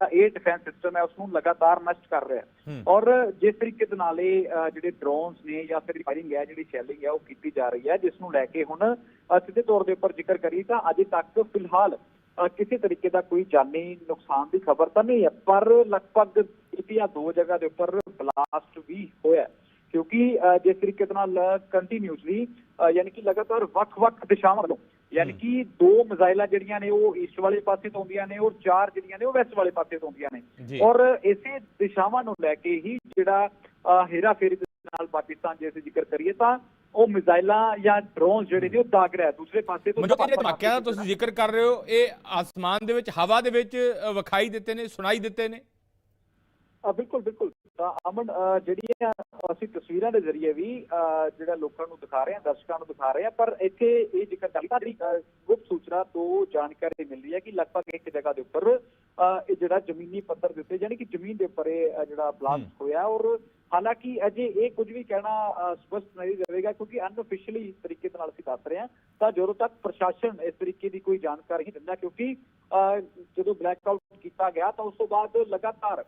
ਜਿਹੜਾ air defence system ਹੈ ਉਸ ਨੂੰ ਲਗਾਤਾਰ ਨਸ਼ਟ ਕਰ ਰਿਹਾ ਹੈ। ਔਰ ਜਿਸ ਤਰੀਕੇ ਦੇ ਨਾਲ ਇਹ ਜਿਹੜੇ ਡਰੋਨਸ ਨੇ ਜਾਂ ਫਿਰ ਫਾਇਰਿੰਗ ਹੈ ਜਿਹੜੀ ਸ਼ੈਲਿੰਗ ਹੈ ਉਹ ਕੀਤੀ ਜਾ ਰਹੀ ਹੈ ਜਿਸ ਨੂੰ ਲੈ ਕੇ ਹੁਣ ਸਿੱਧੇ ਤੌਰ ਦੇ ਉੱਪਰ ਜ਼ਿਕਰ ਕਰੀ ਤਾਂ ਅਜੇ ਤੱਕ ਫਿਲਹਾਲ ਕਿਸੇ ਤਰੀਕੇ ਦਾ ਕੋਈ ਜਾਨੀ ਨੁਕਸਾਨ ਦੀ ਖਬਰ ਤਾਂ ਨਹੀਂ ਹੈ ਪਰ ਲਗਭਗ ਇੱਕ ਜਾਂ ਦੋ ਜਗ੍ਹਾ ਦੇ ਉੱਪਰ ਬਲਾਸਟ ਵੀ ਹੋਇਆ ਹੈ। ਕਿਉਂਕਿ ਜਿਸ ਤਰੀਕੇ ਨਾਲ ਕੰਟੀਨਿਊਸਲੀ ਯਾਨੀ ਕਿ ਲਗਾਤਾਰ ਵੱਖ-ਵੱਖ ਦਿਸ਼ਾਵਾਂ ਵੱਲੋਂ ਯਾਨੀ ਕਿ ਦੋ ਮਿਜ਼ਾਈਲਾਂ ਜਿਹੜੀਆਂ ਨੇ ਉਹ ਈਸਟ ਵਾਲੇ ਪਾਸੇ ਤੋਂ ਆਉਂਦੀਆਂ ਨੇ ਔਰ ਚਾਰ ਜਿਹੜੀਆਂ ਨੇ ਉਹ ਵੈਸਟ ਵਾਲੇ ਪਾਸੇ ਤੋਂ ਆਉਂਦੀਆਂ ਨੇ। ਔਰ ਇਸੇ ਦਿਸ਼ਾਵਾਂ ਨੂੰ ਲੈ ਕੇ ਹੀ ਜਿਹੜਾ ਅਹ, ਹੇਰਾਫੇਰੀ ਦੇ ਨਾਲ ਪਾਕਿਸਤਾਨ ਜੇ ਅਸੀਂ ਜ਼ਿਕਰ ਕਰੀਏ ਤਾਂ ਉਹ ਮਿਜ਼ਾਈਲਾਂ ਜਾਂ ਡਰੋਨ ਜਿਹੜੇ ਨੇ ਉਹ ਦਾਗ ਰਿਹਾ ਦੂਸਰੇ ਪਾਸੇ ਤੋਂ ਮਨਜੋਤ ਜਿਹੜੇ ਧਮਾਕਿਆਂ ਦਾ ਤੁਸੀਂ ਜ਼ਿਕਰ ਕਰ ਰਹੇ ਹੋ ਇਹ ਆਸਮਾਨ ਦੇ ਵਿੱਚ ਹਵਾ ਦੇ ਵਿੱਚ ਵਿਖਾਈ ਦਿੱਤੇ ਨੇ ਸੁਣਾਈ ਦਿੱਤੇ ਨੇ? ਬਿਲਕੁਲ ਬਿਲਕੁਲ। ਤਾਂ ਅਮਨ ਜਿਹੜੀਆਂ ਅਸੀਂ ਤਸਵੀਰਾਂ ਦੇ ਜ਼ਰੀਏ ਵੀ ਜਿਹੜਾ ਲੋਕਾਂ ਨੂੰ ਦਿਖਾ ਰਹੇ ਹਾਂ ਦਰਸ਼ਕਾਂ ਨੂੰ ਦਿਖਾ ਰਹੇ ਹਾਂ ਪਰ ਇੱਥੇ ਇਹ ਜ਼ਿਕਰ ਕਰਦਾ ਜਿਹੜੀ ਗੁਪਤ ਸੂਚਨਾ ਤੋਂ ਜਾਣਕਾਰੀ ਮਿਲ ਰਹੀ ਹੈ ਕਿ ਲਗਭਗ ਇੱਕ ਜਗ੍ਹਾ ਦੇ ਉੱਪਰ ਇਹ ਜਿਹੜਾ ਜ਼ਮੀਨੀ ਪੱਧਰ ਦੇ ਉੱਤੇ ਯਾਨੀ ਕਿ ਜ਼ਮੀਨ ਦੇ ਉੱਪਰ ਇਹ ਜਿਹੜਾ ਬਲਾਸਟ ਹੋਇਆ ਔਰ ਹਾਲਾਂਕਿ ਅਜੇ ਇਹ ਕੁਝ ਵੀ ਕਹਿਣਾ ਸਪਸ਼ਟ ਨਹੀਂ ਰਹੇਗਾ ਕਿਉਂਕਿ ਅਨਅਫੀਸ਼ੀਅਲੀ ਤਰੀਕੇ ਨਾਲ ਅਸੀਂ ਦੱਸ ਰਹੇ ਹਾਂ। ਤਾਂ ਜਦੋਂ ਤੱਕ ਪ੍ਰਸ਼ਾਸਨ ਇਸ ਤਰੀਕੇ ਦੀ ਕੋਈ ਜਾਣਕਾਰੀ ਨਹੀਂ ਦਿੰਦਾ ਕਿਉਂਕਿ ਜਦੋਂ ਬਲੈਕ ਆਊਟ ਕੀਤਾ ਗਿਆ ਤਾਂ ਉਸ ਤੋਂ ਬਾਅਦ ਲਗਾਤਾਰ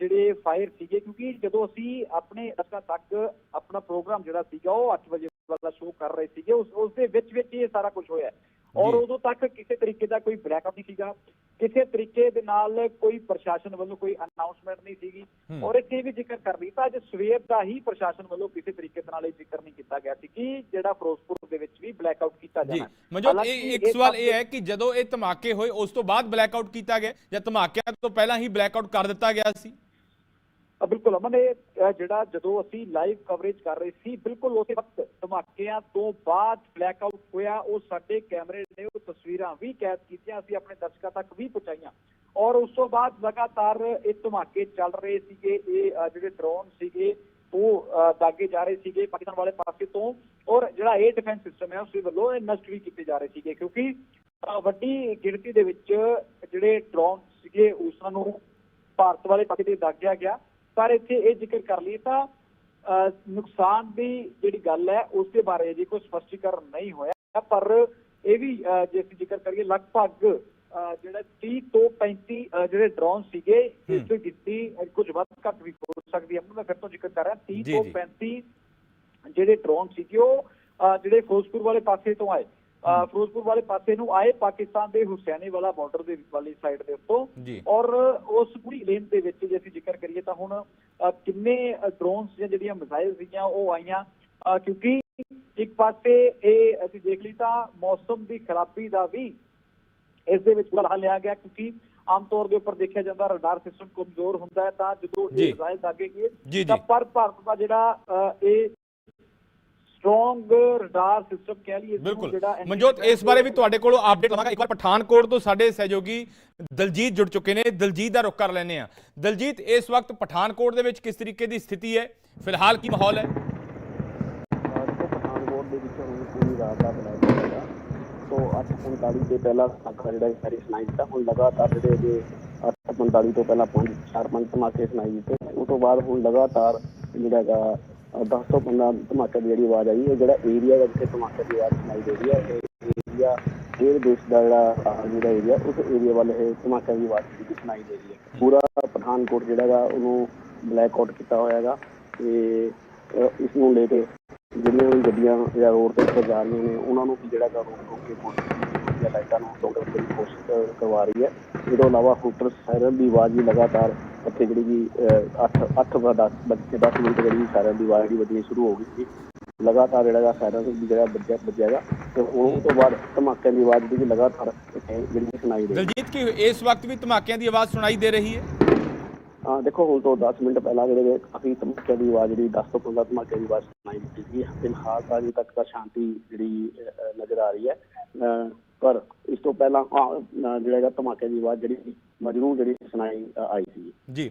ਜਿਹੜੇ ਫਾਇਰ ਸੀਗੇ, ਕਿਉਂਕਿ ਜਦੋਂ ਅਸੀਂ ਆਪਣੇ ਦਰਸ਼ਕਾਂ ਤੱਕ ਆਪਣਾ ਪ੍ਰੋਗਰਾਮ ਜਿਹੜਾ ਸੀਗਾ, ਉਹ 8 ਵਜੇ ਵਾਲਾ ਸ਼ੋਅ ਕਰ ਰਹੇ ਸੀਗੇ, ਉਸ ਉਸ ਦੇ ਵਿੱਚ ਵਿੱਚ ਇਹ ਸਾਰਾ ਕੁਝ ਹੋਇਆ ਔਰ। ਉਦੋਂ ਤੱਕ ਕਿਸੇ ਤਰੀਕੇ ਦਾ ਕੋਈ ਬਲੈਕਆਊਟ ਨਹੀਂ ਸੀਗਾ ਕਿਸੇ ਤਰੀਕੇ ਦੇ ਨਾਲ ਕੋਈ ਪ੍ਰਸ਼ਾਸਨ ਵੱਲੋਂ ਕੋਈ ਅਨਾਉਂਸਮੈਂਟ ਨਹੀਂ ਸੀਗੀ। ਔਰ ਇੱਥੇ ਵੀ ਜ਼ਿਕਰ ਕਰ ਲਈ ਤਾਂ ਅੱਜ ਸਵੇਰ ਦਾ ਹੀ ਪ੍ਰਸ਼ਾਸਨ ਵੱਲੋਂ ਕਿਸੇ ਤਰੀਕੇ ਨਾਲ ਇਹ ਜ਼ਿਕਰ ਨਹੀਂ ਕੀਤਾ ਗਿਆ ਸੀ ਕਿ ਜਿਹੜਾ ਫਿਰੋਜ਼ਪੁਰ ਦੇ ਵਿੱਚ ਵੀ ਬਲੈਕਆਊਟ ਕੀਤਾ ਜੀ ਜਾਣਾ। ਮਨਜੋਤ ਇੱਕ ਸਵਾਲ ਇਹ ਹੈ ਕਿ ਜਦੋਂ ਇਹ ਧਮਾਕੇ ਹੋਏ ਉਸ ਤੋਂ ਬਾਅਦ ਬਲੈਕਆਊਟ ਕੀਤਾ ਗਿਆ ਜਾਂ ਧਮਾਕਿਆਂ ਤੋਂ ਪਹਿਲਾਂ ਹੀ ਬਲੈਕਆਊਟ ਕਰ ਦਿੱਤਾ ਗਿਆ ਸੀ ਬਿਲਕੁਲ ਅਮਨ, ਇਹ ਜਿਹੜਾ ਜਦੋਂ ਅਸੀਂ ਲਾਈਵ ਕਵਰੇਜ ਕਰ ਰਹੇ ਸੀ, ਬਿਲਕੁਲ ਉਸੇ ਵਕਤ ਧਮਾਕਿਆਂ ਤੋਂ ਬਾਅਦ ਬਲੈਕ ਆਊਟ ਹੋਇਆ। ਉਹ ਸਾਡੇ ਕੈਮਰੇ ਨੇ, ਉਹ ਤਸਵੀਰਾਂ ਵੀ ਕੈਦ ਕੀਤੀਆਂ, ਅਸੀਂ ਆਪਣੇ ਦਰਸ਼ਕਾਂ ਤੱਕ ਵੀ ਪਹੁੰਚਾਈਆਂ। ਔਰ ਉਸ ਤੋਂ ਬਾਅਦ ਲਗਾਤਾਰ ਇਹ ਧਮਾਕੇ ਚੱਲ ਰਹੇ ਸੀਗੇ, ਇਹ ਜਿਹੜੇ ਡਰੋਨ ਸੀਗੇ, ਉਹ ਦਾਗੇ ਜਾ ਰਹੇ ਸੀਗੇ ਪਾਕਿਸਤਾਨ ਵਾਲੇ ਪਾਸੇ ਤੋਂ। ਔਰ ਜਿਹੜਾ 에ਅਰ ਡਿਫੈਂਸ ਸਿਸਟਮ ਹੈ ਉਸ ਦੇ ਵੱਲੋਂ ਇਹ ਨਸ਼ਟ ਵੀ ਕੀਤੇ ਜਾ ਰਹੇ ਸੀਗੇ, ਕਿਉਂਕਿ ਵੱਡੀ ਗਿਣਤੀ ਦੇ ਵਿੱਚ ਜਿਹੜੇ ਡਰੋਨ ਸੀਗੇ, ਉਸ ਨੂੰ ਭਾਰਤ ਵਾਲੇ ਪਾਸੇ ਤੇ ਦਾਗਿਆ ਗਿਆ। ਪਰ ਇੱਥੇ ਇਹ ਜ਼ਿਕਰ ਕਰ ਲਈ ਤਾਂ ਨੁਕਸਾਨ ਦੀ ਜਿਹੜੀ ਗੱਲ ਹੈ ਉਸ ਦੇ ਬਾਰੇ ਜੀ ਕੋਈ ਸਪਸ਼ਟੀਕਰਨ ਨਹੀਂ ਹੋਇਆ ਪਰ ਇਹ ਵੀ ਜੇ ਅਸੀਂ ਜ਼ਿਕਰ ਕਰੀਏ ਲਗਭਗ ਜਿਹੜਾ 30 ਤੋਂ 35 ਅ, ਜਿਹੜੇ ਡਰੋਨ ਸੀਗੇ ਇਸ ਦੀ ਗਿਣਤੀ ਕੁਝ ਵੱਧ ਘੱਟ ਵੀ ਹੋ ਸਕਦੀ ਹੈ। ਮੈਂ ਫਿਰ ਤੋਂ ਜ਼ਿਕਰ ਕਰ ਰਿਹਾ 30 ਜੀ, ਤੋਂ ਜੀ। 35 ਜਿਹੜੇ ਡਰੋਨ ਸੀਗੇ ਉਹ ਜਿਹੜੇ ਫਿਰੋਜ਼ਪੁਰ ਵਾਲੇ ਪਾਸੇ ਤੋਂ ਆਏ। ਫਿਰੋਜ਼ਪੁਰ ਵਾਲੇ ਪਾਸੇ ਨੂੰ ਆਏ ਪਾਕਿਸਤਾਨ ਦੇ ਹੁਸੈਨੀ ਵਾਲਾ ਬਾਰਡਰ ਦੇ ਵਾਲੀ ਸਾਈਡ ਦੇ ਉੱਤੋਂ ਔਰ ਉਸ ਪੂਰੀ ਲੇਨ ਦੇ ਵਿੱਚ ਜੇ ਅਸੀਂ ਜ਼ਿਕਰ ਕਰੀਏ ਤਾਂ ਹੁਣ ਕਿੰਨੇ ਡਰੋਨਸ ਜਾਂ ਜਿਹੜੀਆਂ ਮਿਜ਼ਾਈਲ ਸੀਗੀਆਂ ਉਹ ਆਈਆਂ ਕਿਉਂਕਿ ਇੱਕ ਪਾਸੇ ਇਹ ਅਸੀਂ ਦੇਖ ਲਈ ਤਾਂ ਮੌਸਮ ਦੀ ਖਰਾਬੀ ਦਾ ਵੀ ਇਸ ਦੇ ਵਿੱਚ ਹਾਲ ਲਿਆ ਗਿਆ ਕਿਉਂਕਿ ਆਮ ਤੌਰ ਦੇ ਉੱਪਰ ਦੇਖਿਆ ਜਾਂਦਾ ਰਡਾਰ ਸਿਸਟਮ ਕਮਜ਼ੋਰ ਹੁੰਦਾ ਹੈ ਤਾਂ ਜਦੋਂ। ਇਹ ਮਿਜ਼ਾਈਲ ਦਾਗੇ ਗਏ ਜੀ, ਤਾਂ। ਪਰ ਭਾਰਤ ਦਾ ਜਿਹੜਾ ਇਹ ਸਟਰੋਂਗ ਰਡਾਰ ਸਿਸਟਮ ਕਹਿ ਲਈਏ ਇਸਨੂੰ ਬਿਲਕੁਲ। ਜਿਹੜਾ ਮਨਜੋਤ ਇਸ ਬਾਰੇ ਵੀ ਤੁਹਾਡੇ ਕੋਲੋਂ ਅਪਡੇਟ ਲਵਾਂਗਾ। ਇੱਕ ਵਾਰ ਪਠਾਨਕੋਟ ਤੋਂ ਸਾਡੇ ਸਹਿਯੋਗੀ ਦਲਜੀਤ ਜੁੜ ਚੁੱਕੇ ਨੇ। ਦਲਜੀਤ ਦਾ ਰੁਖ ਕਰ ਲੈਨੇ ਆ ਦਲਜੀਤ ਇਸ ਵਕਤ ਪਠਾਨਕੋਟ ਦੇ ਵਿੱਚ ਕਿਸ ਤਰੀਕੇ ਦੀ ਸਥਿਤੀ ਹੈ? ਫਿਲਹਾਲ ਕੀ ਮਾਹੌਲ ਹੈ? ਪਠਾਨਕੋਟ ਦੇ ਵਿੱਚ ਹੁਣ ਪੂਰੀ ਰਾਤ ਦਾ ਬਲੈਕ ਹੈਗਾ। ਸੋ 8:45 ਤੇ ਪਹਿਲਾ ਸਾਖਾ ਜਿਹੜਾ ਹੈ ਸਾਰੀ ਸੁਣਾਈ ਦਿੱਤਾ। ਹੁਣ ਲਗਾਤਾਰ ਜਿਹੜੇ ਅਜੇ 8:45 ਤੋਂ ਪਹਿਲਾਂ ਪੰਜ ਚਾਰ ਪੰਜ ਧਮਾਕੇ ਸੁਣਾਈ ਦਿੱਤੇ। ਉਸ ਤੋਂ ਬਾਅਦ ਹੁਣ ਲਗਾਤਾਰ ਜਿਹੜਾ ਹੈਗਾ 10 ਤੋਂ 15 ਧਮਾਕੇ ਦੀ ਜਿਹੜੀ ਆਵਾਜ਼ ਆਈ ਉਹ ਜਿਹੜਾ ਏਰੀਆ ਦਾ ਜਿੱਥੇ ਧਮਾਕੇ ਦੀ ਆਵਾਜ਼ ਸੁਣਾਈ ਦੇ ਰਹੀ ਹੈ, ਇਹ ਏਰੀਆ ਇਹ ਦੇਸ਼ ਦਾ ਜਿਹੜਾ ਜਿਹੜਾ ਏਰੀਆ ਉਸ ਏਰੀਆ ਵੱਲ ਇਹ ਧਮਾਕੇ ਦੀ ਆਵਾਜ਼ ਜਿਹੜੀ ਸੁਣਾਈ ਦੇ ਰਹੀ ਹੈ। ਪੂਰਾ ਪਠਾਨਕੋਟ ਜਿਹੜਾ ਹੈਗਾ, ਉਹਨੂੰ ਬਲੈਕ ਆਊਟ ਕੀਤਾ ਹੋਇਆ ਹੈਗਾ ਤੇ ਇਸ ਨੂੰ ਲੈ ਕੇ ਜਿਹੜੀਆਂ ਵੀ ਗੱਡੀਆਂ ਜਾਂ ਰੋਡ ਤੇ ਉੱਪਰ ਜਾ ਰਹੀਆਂ ਨੇ, ਉਹਨਾਂ ਨੂੰ ਵੀ ਜਿਹੜਾ ਗਾ ਰੋਕ ਰੋਕ ਕੇ ਪੁਲਿਸ ਦੀਆਂ ਲਾਈਟਾਂ ਨੂੰ ਤੋੜਨ ਦੀ ਕੋਸ਼ਿਸ਼ ਕਰ- ਕਰਵਾ ਰਹੀ ਹੈ। ਇਹ ਤੋਂ ਇਲਾਵਾ ਹੂਟਰ ਸਾਇਰਨ ਦੀ ਆਵਾਜ਼ ਵੀ ਲਗਾਤਾਰ ਇੱਥੇ ਜਿਹੜੀ ਕਿ 8 8 10 ਬੱਚੇ 10 ਮਿੰਟ ਜਿਹੜੀ ਸਾਇਰਨ ਦੀ ਆਵਾਜ਼ ਜਿਹੜੀ ਵੱਜਣੀ ਸ਼ੁਰੂ ਹੋ ਗਈ ਸੀ। ਲਗਾਤਾਰ ਜਿਹੜਾ ਸਾਇਰਨ ਵੀ ਜਿਹੜਾ ਵੱਜਿਆ ਵੱਜਿਆਗਾ ਤੇ ਉਹ ਤੋਂ ਬਾਅਦ ਧਮਾਕਿਆਂ ਦੀ ਆਵਾਜ਼ ਜਿਹੜੀ ਲਗਾਤਾਰ ਜਿਹੜੀ ਸੁਣਾਈ ਦੇ ਰਹੀ ਹੈ। ਦਲਜੀਤ ਕੀ ਇਸ ਵਕਤ ਵੀ ਧਮਾਕਿਆਂ ਦੀ ਆਵਾਜ਼ ਸੁਣਾਈ ਦੇ ਰਹੀ ਹੈ? ਹਾਂ ਦੇਖੋ ਹੁਣ ਤੋਂ 10 ਮਿੰਟ ਪਹਿਲਾਂ ਜਿਹੜੇ ਕਾਫੀ ਧਮਾਕੇ ਦੀ ਆਵਾਜ਼ ਜਿਹੜੀ 10 ਤੋਂ 15 ਧਮਾਕੇ ਦੀ ਆਵਾਜ਼ ਸੁਣਾਈ ਦਿੱਤੀ ਸੀ। ਫਿਲਹਾਲ ਤਾਂ ਅਜੇ ਤੱਕ ਤਾਂ ਸ਼ਾਂਤੀ ਜਿਹੜੀ ਨਜ਼ਰ ਆ ਰਹੀ ਹੈ। ਪਰ ਇਸ ਤੋਂ ਪਹਿਲਾਂ ਜਿਹੜਾ ਹੈਗਾ ਧਮਾਕੇ ਦੀ ਆਵਾਜ਼ ਜਿਹੜੀ ਮਜਨੂੰ ਜਿਹੜੀ ਸੁਣਾਈ ਆਈ ਸੀ। ਜੀ।